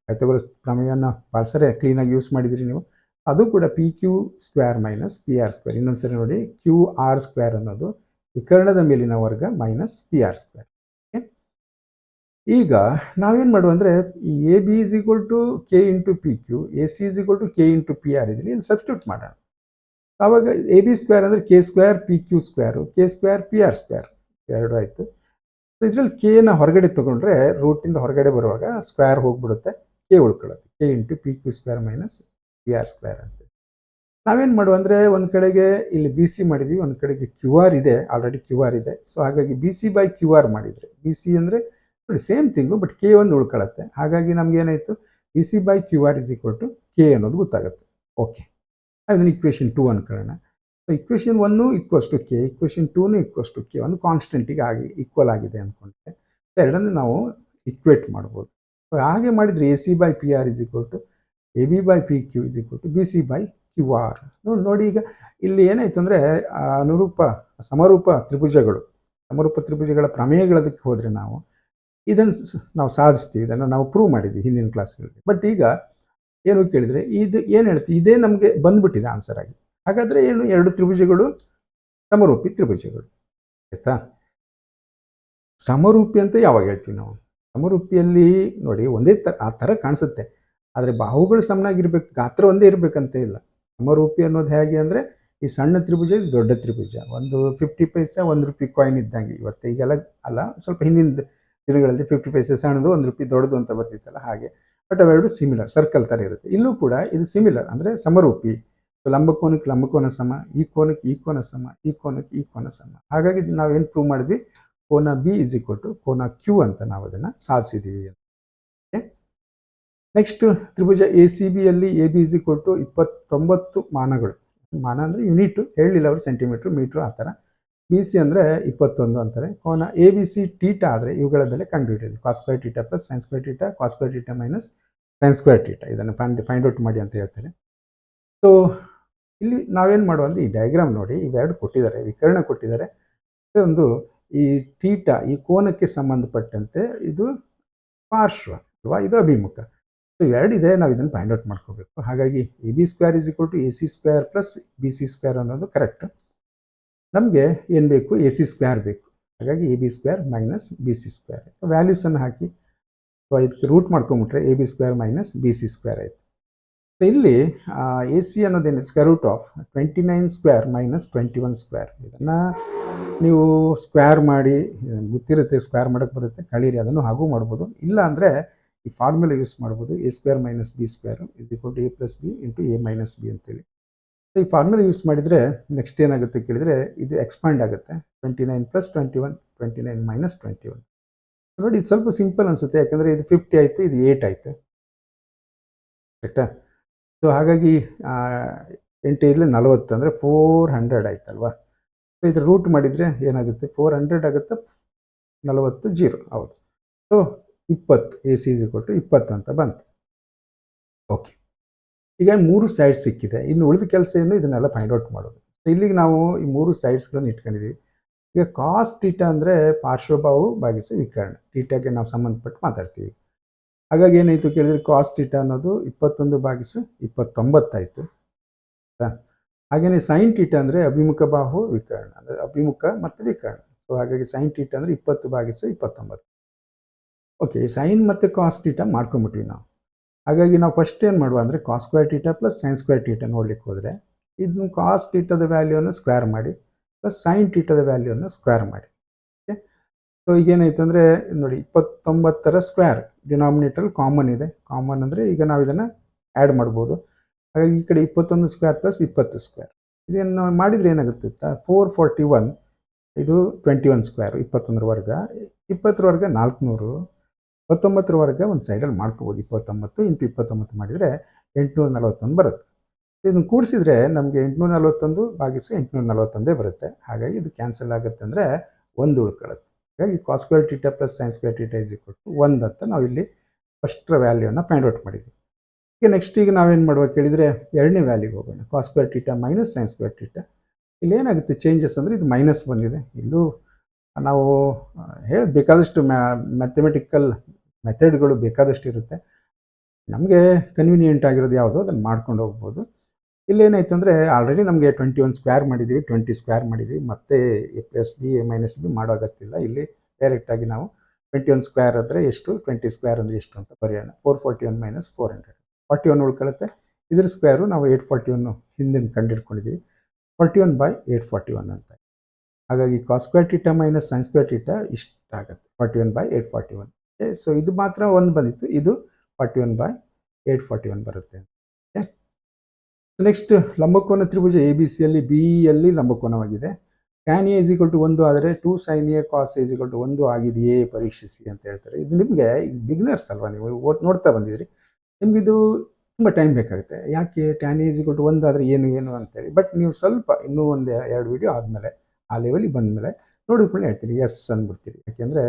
ಪೈಥಾಗೋರಸ್ ಪ್ರಮೇಯನ ಭಾಳ ಸರಿ ಕ್ಲೀನಾಗಿ ಯೂಸ್ ಮಾಡಿದಿರಿ ನೀವು. ಅದು ಕೂಡ P Q square minus P R square ಇನ್ನೊಂದು ಸರಿ ನೋಡಿ ಕ್ಯೂ ಆರ್ ಸ್ಕ್ವೇರ್ ಅನ್ನೋದು ವಿಕರ್ಣದ ಮೇಲಿನ ವರ್ಗ ಮೈನಸ್ ಪಿ ಆರ್ ಸ್ಕ್ವೇರ್ ಈಗ ನಾವೇನು ಮಾಡುವ ಅಂದರೆ ಈ A B is equal to K into P Q A C is equal to K into P R ಇದ್ದೀನಿ ಇಲ್ಲಿ ಸಬ್ಸ್ಟಿಟ್ಯೂಟ್ ಮಾಡೋಣ. ಆವಾಗ ಎ ಬಿ ಸ್ಕ್ವೇರ್ ಅಂದರೆ K square P Q square K square P R square ಎರಡು ಆಯಿತು. ಸೊ ಇದರಲ್ಲಿ ಕೆನ ಹೊರಗಡೆ ತೊಗೊಂಡ್ರೆ ರೂಟಿಂದ ಹೊರಗಡೆ ಬರುವಾಗ ಸ್ಕ್ವೇರ್ ಹೋಗ್ಬಿಡುತ್ತೆ. K ಉಳ್ಕೊಳ್ಳುತ್ತೆ. K into P Q square minus P R square ಅಂತ. ನಾವೇನು ಮಾಡುವ ಅಂದರೆ ಒಂದು ಕಡೆಗೆ ಇಲ್ಲಿ ಬಿ ಸಿ ಮಾಡಿದ್ದೀವಿ ಒಂದು ಕಡೆಗೆ ಕ್ಯೂ ಆರ್ ಇದೆ ಆಲ್ರೆಡಿ ಕ್ಯೂ ಆರ್ ಇದೆ. ಸೊ ಹಾಗಾಗಿ B C by Q R ಮಾಡಿದರೆ ಬಿ ಸಿ ಅಂದರೆ ಸೇಮ್ ಥಿಂಗು ಬಟ್ ಕೆ ಒಂದು ಉಳ್ಕೊಳತ್ತೆ ಹಾಗಾಗಿ ನಮ್ಗೆ ಏನಾಯಿತು? B C by Q R is equal to K ಅನ್ನೋದು ಗೊತ್ತಾಗುತ್ತೆ. ಓಕೆ ಅದನ್ನು equation two ಅನ್ಕೊಳ್ಳೋಣ. So equation one equals to K equation ಟೂನು equals to K ಒಂದು ಕಾನ್ಸ್ಟೆಂಟಿಗೆ ಆಗಿ ಈಕ್ವಲ್ ಆಗಿದೆ ಅಂದ್ಕೊಂಡ್ರೆ ಎರಡನ್ನು ನಾವು ಇಕ್ವೇಟ್ ಮಾಡ್ಬೋದು. ಸೊ ಹಾಗೆ ಮಾಡಿದರೆ A C by P R is equal to A B by P Q is equal to B C by Q R ನೋಡಿ ನೋಡಿ ಈಗ ಇಲ್ಲಿ ಏನಾಯಿತು ಅಂದರೆ ಅನುರೂಪ, ಸಮರೂಪ ತ್ರಿಭುಜಗಳು. ಸಮರೂಪ ತ್ರಿಭುಜಗಳ ಪ್ರಮೇಯಗಳದಕ್ಕೆ ಹೋದರೆ ನಾವು ಇದನ್ನು ನಾವು ಸಾಧಿಸ್ತೀವಿ, ಇದನ್ನು ನಾವು ಪ್ರೂವ್ ಮಾಡಿದ್ವಿ ಹಿಂದಿನ ಕ್ಲಾಸ್ಗಳಲ್ಲಿ ಬಟ್ ಈಗ ಏನು ಕೇಳಿದರೆ, ಇದು ಏನು ಹೇಳ್ತೀವಿ ಇದೇ ನಮಗೆ ಬಂದ್ಬಿಟ್ಟಿದೆ ಆನ್ಸರ್ ಆಗಿ. ಹಾಗಾದರೆ ಏನು, ಎರಡು ತ್ರಿಭುಜಗಳು? ಸಮರೂಪಿ ತ್ರಿಭುಜಗಳು. ಆಯಿತಾ? ಸಮರೂಪಿ ಅಂತ ಯಾವಾಗ ಹೇಳ್ತೀವಿ ನಾವು? ಸಮರೂಪಿಯಲ್ಲಿ ನೋಡಿ, ಒಂದೇ ಥರ ಆ ಥರ ಕಾಣಿಸುತ್ತೆ. ಆದರೆ ಬಾಹುಗಳು ಸಮನಾಗಿರ್ಬೇಕು, ಗಾತ್ರ ಒಂದೇ ಇರಬೇಕಂತ ಇಲ್ಲ. ಸಮರೂಪಿ ಅನ್ನೋದು ಹೇಗೆ ಅಂದರೆ, ಈ ಸಣ್ಣ ತ್ರಿಭುಜ, ಇದು ದೊಡ್ಡ ತ್ರಿಭುಜ. ಒಂದು ಫಿಫ್ಟಿ ಪೈಸ ಒಂದು ರೂಪಾಯಿ ಕಾಯಿನ್ ಇದ್ದಂಗೆ. ಇವತ್ತು ಈಗೆಲ್ಲ ಅಲ್ಲ, ಸ್ವಲ್ಪ ಹಿಂದಿನ ದಿನಗಳಲ್ಲಿ ಫಿಫ್ಟಿ ಪೈಸೆ ಸಣ್ಣದು ಒಂದು ರೂಪಾಯಿ ದೊಡ್ಡದು ಅಂತ ಬರ್ತಿತ್ತಲ್ಲ ಹಾಗೆ. ಬಟ್ ಅವೆರಡು ಸಿಮಿಲರ್ ಸರ್ಕಲ್ ಥರ ಇರುತ್ತೆ. ಇಲ್ಲೂ ಕೂಡ ಇದು ಸಿಮಿಲರ್ ಅಂದರೆ ಸಮರೂಪಿ ಲಂಬಕೋನಕ್ಕೆ ಲಂಬಕೋನ ಸಮ, ಈ ಕೋನಕ್ಕೆ ಈ ಕೋನ ಸಮ, ಈ ಕೋನಕ್ಕೆ ಈ ಕೋನ ಸಮ. ಹಾಗಾಗಿ ನಾವೇನು ಪ್ರೂವ್ ಮಾಡಿದ್ವಿ? ಕೋನ ಬಿ ಇಸ್ ಈಕ್ವಲ್ ಟು ಕೋನ ಕ್ಯೂ ಅಂತ ನಾವು ಅದನ್ನು ಸಾಧಿಸಿದ್ದೀವಿ ಓಕೆ ನೆಕ್ಸ್ಟ್ ತ್ರಿಭುಜ A C ಬಿಯಲ್ಲಿ A B is equal to ಇಪ್ಪತ್ತೊಂಬತ್ತು ಮಾನಗಳು. ಮಾನ ಅಂದರೆ ಯೂನಿಟು ಹೇಳಲಿಲ್ಲ ಅವರು ಸೆಂಟಿಮೀಟ್ರ್ ಮೀಟ್ರು ಆ ಥರ ಬಿ ಸಿ ಅಂದರೆ ಇಪ್ಪತ್ತೊಂದು ಅಂತಾರೆ. ಕೋನ ಎ ಬಿ ಸಿ ಟೀಟಾ ಆದರೆ ಇವುಗಳ ಬೆಲೆ ಕಂಡುಹಿಡಿಯಿರಿ. Cos square theta plus sines square theta cos square theta minus sines square theta ಇದನ್ನು ಫೈಂಡ್ ಫೈಂಡ್ ಔಟ್ ಮಾಡಿ ಅಂತ ಹೇಳ್ತಾರೆ ಸೊ ಇಲ್ಲಿ ನಾವೇನು ಮಾಡುವ ಅಂದರೆ ಈ ಡಯಾಗ್ರಾಮ್ ನೋಡಿ ಇವೆರಡು ಕೊಟ್ಟಿದ್ದಾರೆ, ವಿಕರಣ ಕೊಟ್ಟಿದ್ದಾರೆ. ಒಂದು ಈ ಟೀಟಾ ಈ ಕೋನಕ್ಕೆ ಸಂಬಂಧಪಟ್ಟಂತೆ ಇದು ಪಾರ್ಶ್ವ ಅಲ್ವಾ ಇದು ಅಭಿಮುಖ. ಸೊ ಇವೆರಡಿದೆ ನಾವು ಇದನ್ನು ಫೈಂಡ್ ಔಟ್ ಮಾಡ್ಕೋಬೇಕು. ಹಾಗಾಗಿ A B square is equal to A C square plus B C square ಅನ್ನೋದು ಕರೆಕ್ಟ್ ನಮಗೆ ಏನು ಬೇಕು? ಎ ಸಿ ಸ್ಕ್ವೇರ್ ಬೇಕು. ಹಾಗಾಗಿ A B square minus B C square ವ್ಯಾಲ್ಯೂಸನ್ನು ಹಾಕಿ. ಇದಕ್ಕೆ root ಮಾಡ್ಕೊಂಬಿಟ್ರೆ A B square minus B C square ಆಯಿತು. ಸೊ ಇಲ್ಲಿ A C ಅನ್ನೋದೇನು? Square root of twenty nine square minus twenty one square ಇದನ್ನು ನೀವು ಸ್ಕ್ವೇರ್ ಮಾಡಿ ಗೊತ್ತಿರುತ್ತೆ ಸ್ಕ್ವೇರ್ ಮಾಡೋಕ್ಕೆ ಬರುತ್ತೆ, ಕಳೀರಿ, ಅದನ್ನು ಹಾಗೂ ಮಾಡ್ಬೋದು. ಇಲ್ಲ ಅಂದರೆ ಈ ಫಾರ್ಮುಲಾ ಯೂಸ್ ಮಾಡ್ಬೋದು. A square minus B square is equal to A plus B into A minus B ಅಂತೇಳಿ. ಈ ಫಾರ್ಮುಲಾ ಯೂಸ್ ಮಾಡಿದರೆ ನೆಕ್ಸ್ಟ್ ಏನಾಗುತ್ತೆ ಕೇಳಿದರೆ ಇದು ಎಕ್ಸ್ಪಾಂಡ್ ಆಗುತ್ತೆ. Twenty nine plus twenty one twenty nine minus twenty one ನೋಡಿ, ಇದು ಸ್ವಲ್ಪ ಸಿಂಪಲ್ ಅನಿಸುತ್ತೆ, ಯಾಕಂದರೆ ಇದು ಫಿಫ್ಟಿ ಆಯಿತು, ಇದು ಏಯ್ಟ್ ಆಯಿತು. ಕರೆಕ್ಟಾ ಸೊ ಹಾಗಾಗಿ ಎಂಟು ಇರಲಿ ನಲವತ್ತು ಅಂದರೆ ಫೋರ್ ಹಂಡ್ರೆಡ್ ಆಯ್ತಲ್ವಾ? ಸೊ ಇದು ರೂಟ್ ಮಾಡಿದರೆ ಏನಾಗುತ್ತೆ? ಫೋರ್ ಹಂಡ್ರೆಡ್ ಆಗುತ್ತೆ, ನಲವತ್ತು ಜೀರೋ ಹೌದು. ಸೊ ಇಪ್ಪತ್ತು ಎ ಸಿ ಇಸ್ ಕೊಟ್ಟು ಇಪ್ಪತ್ತು ಅಂತ ಬಂತು. ಓಕೆ ಈಗ ಮೂರು ಸೈಡ್ಸ್ ಸಿಕ್ಕಿದೆ. ಇನ್ನು ಉಳಿದ ಕೆಲಸ ಏನು? ಇದನ್ನೆಲ್ಲ ಫೈಂಡ್ ಔಟ್ ಮಾಡೋದು. ಇಲ್ಲಿಗೆ ನಾವು ಈ ಮೂರು ಸೈಡ್ಸ್ಗಳನ್ನು ಇಟ್ಕೊಂಡಿದ್ದೀವಿ ಈಗ ಕಾಸ್ ಟೀಟ ಅಂದರೆ ಪಾರ್ಶ್ವಭಾವು ಭಾಗಿಸು ವಿಕರಣ. ಟೀಟಾಗೆ ನಾವು ಸಂಬಂಧಪಟ್ಟು ಮಾತಾಡ್ತೀವಿ. ಹಾಗಾಗಿ ಏನಾಯಿತು ಕೇಳಿದ್ರೆ ಕಾಸ್ ಟೀಟ ಅನ್ನೋದು ಇಪ್ಪತ್ತೊಂದು ಭಾಗಿಸು ಇಪ್ಪತ್ತೊಂಬತ್ತಾಯಿತು ಆಯಿತಾ. ಹಾಗೆಯೇ ಸೈನ್ ಟೀಟ ಅಂದರೆ ಅಭಿಮುಖ ಬಾಹು ವಿಕರಣ. ಅಂದರೆ ಅಭಿಮುಖ ಮತ್ತು ವಿಕರ್ಣ. ಸೊ ಹಾಗಾಗಿ ಸೈನ್ ಟೀಟ ಅಂದರೆ ಇಪ್ಪತ್ತು ಭಾಗಿಸು ಇಪ್ಪತ್ತೊಂಬತ್ತು. ಓಕೆ ಸೈನ್ ಮತ್ತು ಕಾಸ್ ಟೀಟ ಮಾಡ್ಕೊಂಬಿಟ್ವಿ ನಾವು. ಹಾಗಾಗಿ ನಾವು ಫಸ್ಟ್ ಏನು ಮಾಡುವ ಅಂದರೆ cos square theta plus sine square theta ನೋಡ್ಲಿಕ್ಕೆ ಹೋದರೆ ಇದನ್ನು ಕಾಸ್ ಟೀಟದ ವ್ಯಾಲ್ಯೂವನ್ನು ಸ್ಕ್ವೇರ್ ಮಾಡಿ ಪ್ಲಸ್ ಸೈನ್ ಟೀಟದ ವ್ಯಾಲ್ಯೂವನ್ನು ಸ್ಕ್ವೇರ್ ಮಾಡಿ. ಓಕೆ ಸೊ ಈಗೇನಾಯಿತು ಅಂದರೆ ನೋಡಿ ಇಪ್ಪತ್ತೊಂಬತ್ತರ ಸ್ಕ್ವೇರ್ ಡಿನಾಮಿನೇಟರ್ ಕಾಮನ್ ಇದೆ. ಕಾಮನ್ ಅಂದರೆ ಈಗ ನಾವು ಇದನ್ನು ಆ್ಯಡ್ ಮಾಡ್ಬೋದು. ಹಾಗಾಗಿ ಈ ಕಡೆ ಇಪ್ಪತ್ತೊಂದು ಸ್ಕ್ವೇರ್ ಪ್ಲಸ್ ಇಪ್ಪತ್ತು ಸ್ಕ್ವೇರ್ ಇದನ್ನು ಮಾಡಿದರೆ ಏನಾಗುತ್ತೆ ಗೊತ್ತಾ? ಫೋರ್ ಫಾರ್ಟಿ ಒನ್ ಇದು ಟ್ವೆಂಟಿ ಒನ್ ಸ್ಕ್ವೇರ್ ಇಪ್ಪತ್ತೊಂದರ ವರ್ಗ. ಇಪ್ಪತ್ತರ ವರ್ಗ ನಾಲ್ಕುನೂರು. ಇಪ್ಪತ್ತೊಂಬತ್ತರ ವರ್ಗ ಒಂದು ಸೈಡಲ್ಲಿ ಮಾಡ್ಕೋಬೋದು. ಇಪ್ಪತ್ತೊಂಬತ್ತು ಇಂಟು ಇಪ್ಪತ್ತೊಂಬತ್ತು ಮಾಡಿದರೆ ಎಂಟುನೂರ ನಲವತ್ತೊಂದು ಬರುತ್ತೆ. ಇದನ್ನು ಕೂಡಿಸಿದ್ರೆ ನಮಗೆ ಎಂಟುನೂರ ನಲವತ್ತೊಂದು ಭಾಗಿಸು ಎಂಟುನೂರ ನಲವತ್ತೊಂದೇ ಬರುತ್ತೆ. ಹಾಗಾಗಿ ಇದು ಕ್ಯಾನ್ಸಲ್ ಆಗುತ್ತೆ ಅಂದರೆ ಒಂದು ಉಳ್ಕೊಳ್ಳುತ್ತೆ. ಹಾಗಾಗಿ cos square theta plus sines square theta is equal to ಒಂದು ಅಂತ ನಾವು ಇಲ್ಲಿ ಫಸ್ಟ್ರ ವ್ಯಾಲ್ಯೂನ ಫೈಂಡ್ ಔಟ್ ಮಾಡಿದ್ವಿ. ಈಗ ನೆಕ್ಸ್ಟ್ ಈಗ ನಾವೇನು ಮಾಡುವ ಕೇಳಿದರೆ ಎರಡನೇ ವ್ಯಾಲ್ಯೂಗೆ ಹೋಗೋಣ. Cos square theta minus sines square theta ಇಲ್ಲಿ ಏನಾಗುತ್ತೆ ಚೇಂಜಸ್ ಅಂದರೆ ಇದು ಮೈನಸ್ ಬಂದಿದೆ. ಇಲ್ಲೂ ನಾವು ಹೇಳಬೇಕಾದಷ್ಟು ಮ್ಯಾ ಮ್ಯಾಥಮೆಟಿಕಲ್ ಮೆಥಡ್ಗಳು ಬೇಕಾದಷ್ಟು ಇರುತ್ತೆ ನಮಗೆ ಕನ್ವೀನಿಯೆಂಟ್ ಆಗಿರೋದು ಯಾವುದು ಅದನ್ನು ಮಾಡ್ಕೊಂಡು ಹೋಗ್ಬೋದು. ಇಲ್ಲೇನಾಯ್ತು ಅಂದರೆ ಆಲ್ರೆಡಿ ನಮಗೆ ಟ್ವೆಂಟಿ ಒನ್ ಸ್ಕ್ವೇರ್ ಮಾಡಿದ್ದೀವಿ ಟ್ವೆಂಟಿ ಸ್ಕ್ವೇರ್ ಮಾಡಿದ್ದೀವಿ ಮತ್ತೆ A plus B A minus B ಮಾಡೋ ಅಗತ್ಯ ಇಲ್ಲ ಡೈರೆಕ್ಟಾಗಿ ನಾವು ಟ್ವೆಂಟಿ ಒನ್ ಸ್ಕ್ವೇರ್ ಆದರೆ ಎಷ್ಟು? ಟ್ವೆಂಟಿ ಸ್ಕ್ವೇರ್ ಅಂದರೆ ಎಷ್ಟು ಅಂತ ಬರೆಯೋಣ. Four forty one minus four hundred forty one ಉಳ್ಕೊಳ್ಳುತ್ತೆ. ಇದ್ರ ಸ್ಕ್ವೇರು ನಾವು ಏಯ್ಟ್ ಫಾರ್ಟಿ ಒನ್ ಹಿಂದಿನ ಕಂಡಿಡ್ಕೊಂಡಿದ್ದೀವಿ forty one by eight forty one ಅಂತ. ಹಾಗಾಗಿ cos square theta minus sine square theta ಇಷ್ಟ ಆಗುತ್ತೆ forty one by eight forty one so ಇದು ಮಾತ್ರ ಒಂದು ಬಂದಿತ್ತು. ಇದು forty one by eight forty one ಬರುತ್ತೆ ನೆಕ್ಸ್ಟ್ ಲಂಬಕೋನ ತ್ರಿಭುಜ ಎ ಬಿ ಸಿಯಲ್ಲಿ ಬಿ ಯಲ್ಲಿ ಲಂಬಕೋನವಾಗಿದೆ. Tan A is equal to ಒಂದು ಆದರೆ two sine A cos A equal to ಒಂದು ಆಗಿದೆಯೇ ಪರೀಕ್ಷಿಸಿ ಅಂತ ಹೇಳ್ತಾರೆ. ಇದು ನಿಮಗೆ ಬಿಗ್ನರ್ಸ್ ಅಲ್ವಾ ನೀವು? ಓಟ್ ನೋಡ್ತಾ ಬಂದಿದ್ರಿ. ನಿಮ್ಗೆ ಇದು ತುಂಬ ಟೈಮ್ ಬೇಕಾಗುತ್ತೆ. ಯಾಕೆ? ಟ್ಯಾನ್ ಎ ಈಕ್ವಲ್ ಟು ಒಂದು ಆದರೆ ಏನು ಏನು ಅಂತೇಳಿ. ಬಟ್ ನೀವು ಸ್ವಲ್ಪ ಇನ್ನೂ ಒಂದು ಎರಡು ವೀಡಿಯೋ ಆದಮೇಲೆ, ಆ ಲೆವೆಲಿಗೆ ಬಂದಮೇಲೆ ನೋಡಿಕೊಂಡು ಹೇಳ್ತೀರಿ. ಎಸ್ ಅಂದ್ಬಿಡ್ತೀರಿ. ಯಾಕೆಂದರೆ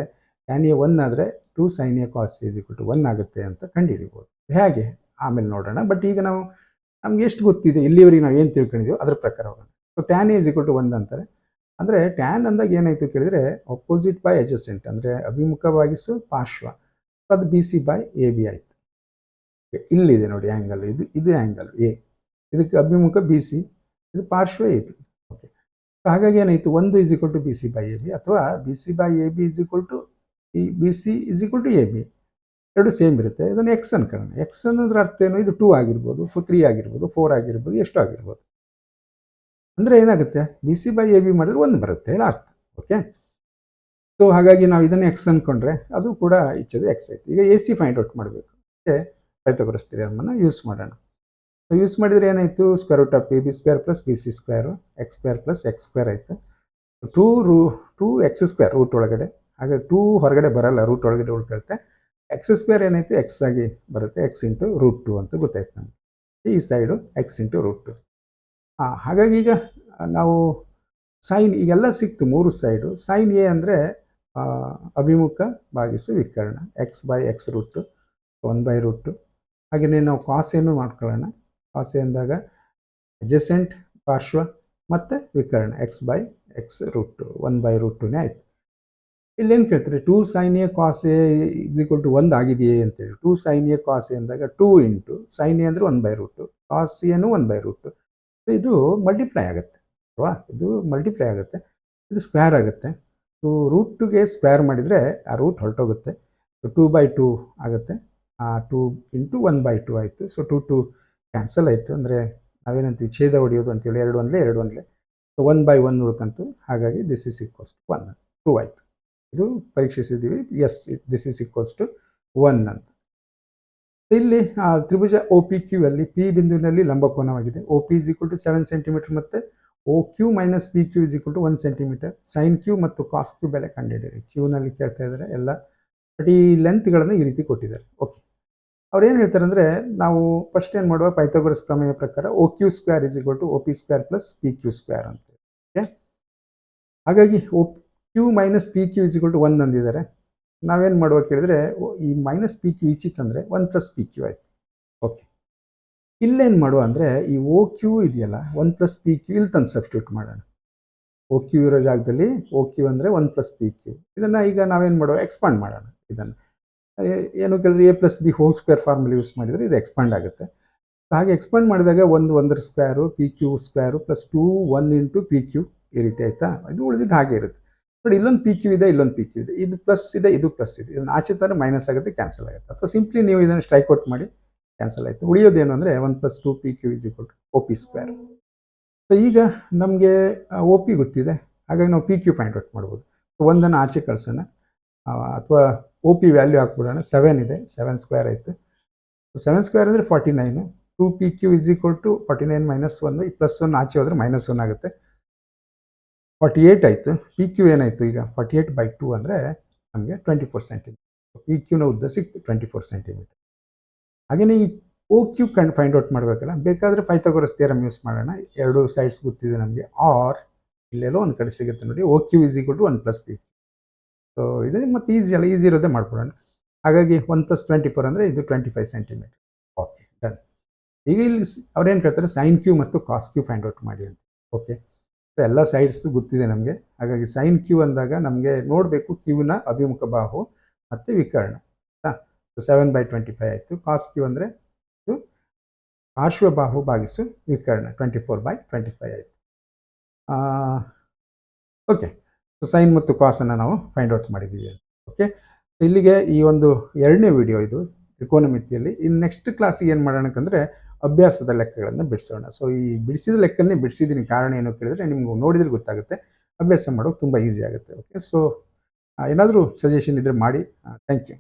ಟ್ಯಾನ್ ಎ ಒನ್ ಆದರೆ two sine A cos is equal to one ಆಗುತ್ತೆ ಅಂತ ಕಂಡುಹಿಡಿಬೋದು. ಹೇಗೆ? ಆಮೇಲೆ ನೋಡೋಣ. ಬಟ್ ಈಗ ನಾವು ನಮ್ಗೆ ಎಷ್ಟು ಗೊತ್ತಿದೆ? ಇಲ್ಲಿವರೆಗೆ ನಾವು ಏನು ತಿಳ್ಕೊಂಡಿದ್ದೀವೋ ಅದ್ರ ಪ್ರಕಾರ ಹೋಗೋಣ. So tan is equal to ಒಂದು ಅಂತಾರೆ. ಅಂದರೆ ಟ್ಯಾನ್ ಅಂದಾಗ ಏನಾಯಿತು ಕೇಳಿದರೆ ಅಪೋಸಿಟ್ ಬೈ ಅಡ್ಜಸೆಂಟ್ ಅಂದರೆ ಅಭಿಮುಖವಾಗಿಸು ಪಾರ್ಶ್ವ. ಅದು B C by A B ಆಯಿತು. ಇಲ್ಲಿದೆ ನೋಡಿ ಆ್ಯಂಗಲ್ ಇದು ಇದು ಆ್ಯಂಗಲ್ ಎ ಇದಕ್ಕೆ ಅಭಿಮುಖ ಬಿ ಸಿ ಇದು ಪಾರ್ಶ್ವ ಎ ಬಿ ಓಕೆ ಹಾಗಾಗಿ ಏನಾಯಿತು? ಒಂದು is equal to B C by A B ಅಥವಾ B C by A B is equal to ಈ B C is equal to A B ಎರಡು ಸೇಮ್ ಇರುತ್ತೆ. ಇದನ್ನು ಎಕ್ಸ್ ಅನ್ಕೊಳ್ಳೋಣ ಎಕ್ಸ್ ಅನ್ನೋದ್ರ ಅರ್ಥ ಏನು? ಇದು ಟೂ ಆಗಿರ್ಬೋದು ಫೋ ತ್ರೀ ಆಗಿರ್ಬೋದು ಫೋರ್ ಆಗಿರ್ಬೋದು, ಎಷ್ಟು ಆಗಿರ್ಬೋದು. ಅಂದರೆ ಏನಾಗುತ್ತೆ? B C by A B ಮಾಡಿದ್ರೆ ಒಂದು ಬರುತ್ತೆ ಹೇಳಿ ಅರ್ಥ. ಓಕೆ ಸೊ ಹಾಗಾಗಿ ನಾವು ಇದನ್ನು ಎಕ್ಸ್ ಅಂದ್ಕೊಂಡ್ರೆ ಅದು ಕೂಡ ಇಚ್ಛೆದು ಎಕ್ಸ್ ಆಯ್ತು. ಈಗ ಎ ಸಿ ಫೈಂಡ್ ಔಟ್ ಮಾಡಬೇಕು. ಓಕೆ ರೈತಗೊಳಿಸ್ತೀರಿ ಅಮ್ಮನ್ನು ಯೂಸ್ ಮಾಡೋಣ. ಸೊ ಯೂಸ್ ಮಾಡಿದರೆ ಏನಾಯಿತು? Square root of A B square plus B C square X square plus X square ಆಯಿತು. Two root two X square root ಒಳಗಡೆ. ಹಾಗೆ ಟೂ ಹೊರಗಡೆ ಬರಲ್ಲ ರೂಟ್ ಒಳಗಡೆ ಉಳ್ಕೊಳ್ತೆ ಎಕ್ಸ್ ಸ್ಕ್ವೇರ್ ಏನಾಯಿತು ಎಕ್ಸ್ ಆಗಿ ಬರುತ್ತೆ. ಎಕ್ಸ್ ಇಂಟು ರೂಟ್ ಟು ಅಂತ ಗೊತ್ತಾಯ್ತು ನಮಗೆ. ಈ side X into root two ಹಾಂ ಹಾಗಾಗಿ ಈಗ ನಾವು ಸೈನ್ ಈಗೆಲ್ಲ ಸಿಕ್ತು ಮೂರು ಸೈಡು ಸೈನ್ ಎ ಅಂದರೆ ಅಭಿಮುಖ ಭಾಗಿಸು ವಿಕರ್ಣ. X by X root one by root ಹಾಗೆಯೇ ನಾವು ಏನು ಮಾಡ್ಕೊಳ್ಳೋಣ. ಕಾಸೆ ಅಂದಾಗ ಅಜೆಸೆಂಟ್ ಪಾರ್ಶ್ವ ಮತ್ತು ವಿಕರ್ಣ. X by X root one by ರೂಟುನೇ ಆಯಿತು. ಇಲ್ಲೇನು ಕೇಳ್ತಾರೆ? Two sine A cos A is equal to ಒಂದು ಆಗಿದೆಯೇ ಅಂತೇಳಿ. Two sine A cos A ಅಂದಾಗ ಟೂ ಇಂಟು ಸೈನ್ ಎ ಅಂದರೆ ಒನ್ ಬೈ ರೂಟು ಕಾಸ್ ಎನು ಒನ್ ಬೈ ರೂಟು ಸೊ ಇದು ಮಲ್ಟಿಪ್ಲೈ ಆಗುತ್ತೆ. ಅಲ್ವಾ? ಇದು ಮಲ್ಟಿಪ್ಲೈ ಆಗುತ್ತೆ. ಇದು ಸ್ಕ್ವೇರ್ ಆಗುತ್ತೆ. ಸೊ ರೂಟ್ ಟುಗೆ ಸ್ಕ್ವೇರ್ ಮಾಡಿದರೆ ಆ ರೂಟ್ ಹೊರಟೋಗುತ್ತೆ. ಸೊ ಟೂ ಬೈ ಟೂ ಆಗುತ್ತೆ. ಆ two into one by two ಆಯಿತು. ಸೊ ಟೂ ಟೂ ಕ್ಯಾನ್ಸಲ್ ಆಯಿತು. ಅಂದರೆ ನಾವೇನಂತೀವಿ? ಛೇದ ಹೊಡೆಯೋದು ಅಂತೇಳಿ. ಎರಡು ಒಂದಲೇ ಎರಡು ಒಂದಲೇ. ಸೊ ಒನ್ ಬೈ ಒನ್ ಉಳ್ಕಂತು ಹಾಗಾಗಿ this is equals to one two ಆಯಿತು. ಇದು ಪರೀಕ್ಷಿಸಿದ್ದೀವಿ. Yes this is equals to one ಅಂತ. ಇಲ್ಲಿ ತ್ರಿಭುಜ ಒ ಪಿ ಕ್ಯೂ ಅಲ್ಲಿ ಪಿ ಬಿಂದುವಿನಲ್ಲಿ ಲಂಬಕೋನವಾಗಿದೆ O P is equal to seven centimetre ಮತ್ತು O Q minus P Q is equal to one centimetre sine Q ಮತ್ತು ಕಾಸ್ ಕ್ಯೂ ಬೆಲೆ ಕಂಡುಹಿಡಿಯಿರಿ. ಕ್ಯೂನಲ್ಲಿ ಕೇಳ್ತಾ ಇದ್ದಾರೆ. ಎಲ್ಲ ಬಟ್ ಈ ಲೆಂತ್ಗಳನ್ನು ಈ ರೀತಿ ಕೊಟ್ಟಿದ್ದಾರೆ. ಓಕೆ ಅವ್ರು ಏನು ಹೇಳ್ತಾರೆ ಅಂದರೆ, ನಾವು ಫಸ್ಟ್ ಏನು ಮಾಡುವ? ಪೈಥಾಗೋರಸ್ ಪ್ರಮೇಯ ಪ್ರಕಾರ O Q square is equal to O P square plus P Q square ಅಂತ ಓಕೆ ಹಾಗಾಗಿ O Q minus P Q is equal to one ಅಂದಿದ್ದಾರೆ. ನಾವೇನು ಮಾಡುವ ಕೇಳಿದ್ರೆ ಈ ಮೈನಸ್ ಪಿ ಕ್ಯೂ ಈಚೆ ತಂದರೆ ಒನ್ ಪ್ಲಸ್ ಪಿ ಕ್ಯೂ ಆಯ್ತು. ಓಕೆ ಇಲ್ಲೇನು ಮಾಡುವ ಅಂದರೆ, ಈ ಓ ಕ್ಯೂ ಇದೆಯಲ್ಲ ಒನ್ ಪ್ಲಸ್ ಪಿ ಕ್ಯೂ ಇಲ್ಲಿ ತಂದು ಸಬ್ಸ್ಟಿಟ್ಯೂಟ್ ಮಾಡೋಣ. ಓ ಕ್ಯೂ ಇರೋ ಜಾಗದಲ್ಲಿ ಓ ಕ್ಯೂ ಅಂದರೆ ಒನ್ ಪ್ಲಸ್ ಪಿ ಕ್ಯೂ ಇದನ್ನು ಈಗ ನಾವೇನು ಮಾಡುವ? ಎಕ್ಸ್ಪಾಂಡ್ ಮಾಡೋಣ ಇದನ್ನು. ಏನು ಕೇಳಿದ್ರೆ A plus B whole square ಫಾರ್ಮಲ್ಲಿ ಯೂಸ್ ಮಾಡಿದರೆ ಇದು ಎಕ್ಸ್ಪಾಂಡ್ ಆಗುತ್ತೆ. ಹಾಗೆ ಎಕ್ಸ್ಪಾಂಡ್ ಮಾಡಿದಾಗ ಒಂದು ಒಂದರ square P Q square plus two one into P Q ಈ ರೀತಿ ಆಯಿತಾ? ಇದು ಉಳಿದಿದ್ದು ಹಾಗೆ ಇರುತ್ತೆ. ನೋಡಿ, ಇಲ್ಲೊಂದು ಪಿ ಕ್ಯೂ ಇದೆ, ಇಲ್ಲೊಂದು ಪಿ ಕ್ಯೂ ಇದೆ. ಇದು ಪ್ಲಸ್ ಇದೆ, ಇದು ಪ್ಲಸ್ ಇದೆ. ಇದನ್ನು ಆಚೆ ತಂದರೆ ಮೈನಸ್ ಆಗುತ್ತೆ ಕ್ಯಾನ್ಸಲ್ ಆಗುತ್ತೆ. ಅಥವಾ ಸಿಂಪ್ಲಿ ನೀವು ಇದನ್ನು ಸ್ಟ್ರೈಕ್ ಔಟ್ ಮಾಡಿ ಕ್ಯಾನ್ಸಲ್ ಆಯಿತು. ಉಳಿಯೋದೇನು ಅಂದರೆ one plus two P Q is equal to O P square so ಈಗ ನಮಗೆ ಒ ಪಿ ಗೊತ್ತಿದೆ. ಹಾಗಾಗಿ ನಾವು ಪಿ ಕ್ಯೂ ಪಾಯಿಂಟ್ ಔಟ್ ಮಾಡ್ಬೋದು. ಸೊ ಒಂದನ್ನು ಆಚೆ ಕಳ್ಸೋಣ. ಅಥವಾ ಒ ಪಿ ವ್ಯಾಲ್ಯೂ ಹಾಕ್ಬಿಡೋಣ. ಸೆವೆನ್ ಇದೆ ಸೆವೆನ್ ಸ್ಕ್ವೇರ್ ಆಯಿತು. ಸೆವೆನ್ ಸ್ಕ್ವೇರ್ ಅಂದರೆ forty nine two P Q is equal to forty nine minus one ಈ ಪ್ಲಸ್ ಒನ್ ಆಚೆ ಹೋದರೆ ಮೈನಸ್ ಒನ್ ಆಗುತ್ತೆ. ಫಾರ್ಟಿ ಏಯ್ಟ್ ಆಯಿತು. ಪಿ ಕ್ಯೂ ಏನಾಯಿತು ಈಗ? ಫಾರ್ಟಿ ಏಯ್ಟ್ ಬೈ ಟು ಅಂದರೆ ನಮಗೆ ಟ್ವೆಂಟಿ ಫೋರ್ ಸೆಂಟಿಮೀಟರ್ ಪಿ ಕ್ಯೂನ ಉದ್ದ ಸಿಕ್ತು ಟ್ವೆಂಟಿ ಫೋರ್ ಸೆಂಟಿಮೀಟರ್ ಹಾಗೆಯೇ ಈ ಓ ಕ್ಯೂ ಕಂಡು ಫೈಂಡ್ ಔಟ್ ಮಾಡಬೇಕಲ್ಲ? ಬೇಕಾದರೆ ಪೈಥಾಗೋರಸ್ ಥಿಯರಮ್ ಯೂಸ್ ಮಾಡೋಣ. ಎರಡು ಸೈಡ್ಸ್ ಗೊತ್ತಿದೆ ನಮಗೆ. ಆರ್ ಇಲ್ಲೆಲ್ಲೋ ಒಂದು ಕಡೆ ಸಿಗುತ್ತೆ ನೋಡಿ. O Q is equal to one plus P so ಇದು ಮತ್ತೆ ಈಸಿ ಅಲ್ಲ. ಈಸಿ ಇರೋದೇ ಮಾಡ್ಕೊಡೋಣ. ಹಾಗಾಗಿ ಒನ್ ಪ್ಲಸ್ ಟ್ವೆಂಟಿ ಫೋರ್ ಅಂದರೆ ಇದು twenty five centimetre okay done ಈಗ ಇಲ್ಲಿ ಅವ್ರೇನು ಕೇಳ್ತಾರೆ? ಸೈನ್ ಕ್ಯೂ ಮತ್ತು ಕಾಸ್ ಕ್ಯೂ ಫೈಂಡ್ ಔಟ್ ಮಾಡಿ ಅಂತ. ಓಕೆ ಎಲ್ಲ ಸೈಡ್ಸ್ ಗೊತ್ತಿದೆ ನಮಗೆ. ಹಾಗಾಗಿ ಸೈನ್ ಕ್ಯೂ ಅಂದಾಗ ನಮಗೆ ನೋಡಬೇಕು ಕ್ಯೂನ ಅಭಿಮುಖ ಬಾಹು ಮತ್ತು ವಿಕರ್ಣ. So seven by twenty five ಆಯಿತು. ಕಾಸ್ ಕ್ಯೂ ಅಂದರೆ ಇದು ಪಾರ್ಶ್ವಬಾಹು ಭಾಗಿಸು ವಿಕರ್ಣ twenty four by twenty five ಆಯಿತು ಓಕೆ ಸೊ ಸೈನ್ ಮತ್ತು ಕಾಸನ್ನು ನಾವು ಫೈಂಡ್ ಔಟ್ ಮಾಡಿದ್ದೀವಿ. ಓಕೆ ಇಲ್ಲಿಗೆ ಈ ಒಂದು ಎರಡನೇ ವಿಡಿಯೋ ಇದು ತ್ರಿಕೋನಮಿತಿಯಲ್ಲಿ. ಇನ್ನು ನೆಕ್ಸ್ಟ್ ಕ್ಲಾಸಿಗೆ ಏನು ಮಾಡೋಣಕ್ಕಂದರೆ ಅಭ್ಯಾಸದ ಲೆಕ್ಕಗಳನ್ನು ಬಿಡಿಸೋಣ. ಸೊ ಈ ಬಿಡಿಸಿದ ಲೆಕ್ಕನೇ ಬಿಡಿಸಿದ್ದೀನಿ ಕಾರಣ ಏನು ಕೇಳಿದ್ರೆ ನಿಮ್ಗೆ ನೋಡಿದ್ರೆ ಗೊತ್ತಾಗುತ್ತೆ. ಅಭ್ಯಾಸ ಮಾಡೋದು ತುಂಬ ಈಸಿ ಆಗುತ್ತೆ. ಓಕೆ ಸೊ ಏನಾದರೂ ಸಜೆಷನ್ ಇದ್ದರೆ ಮಾಡಿ. Thank you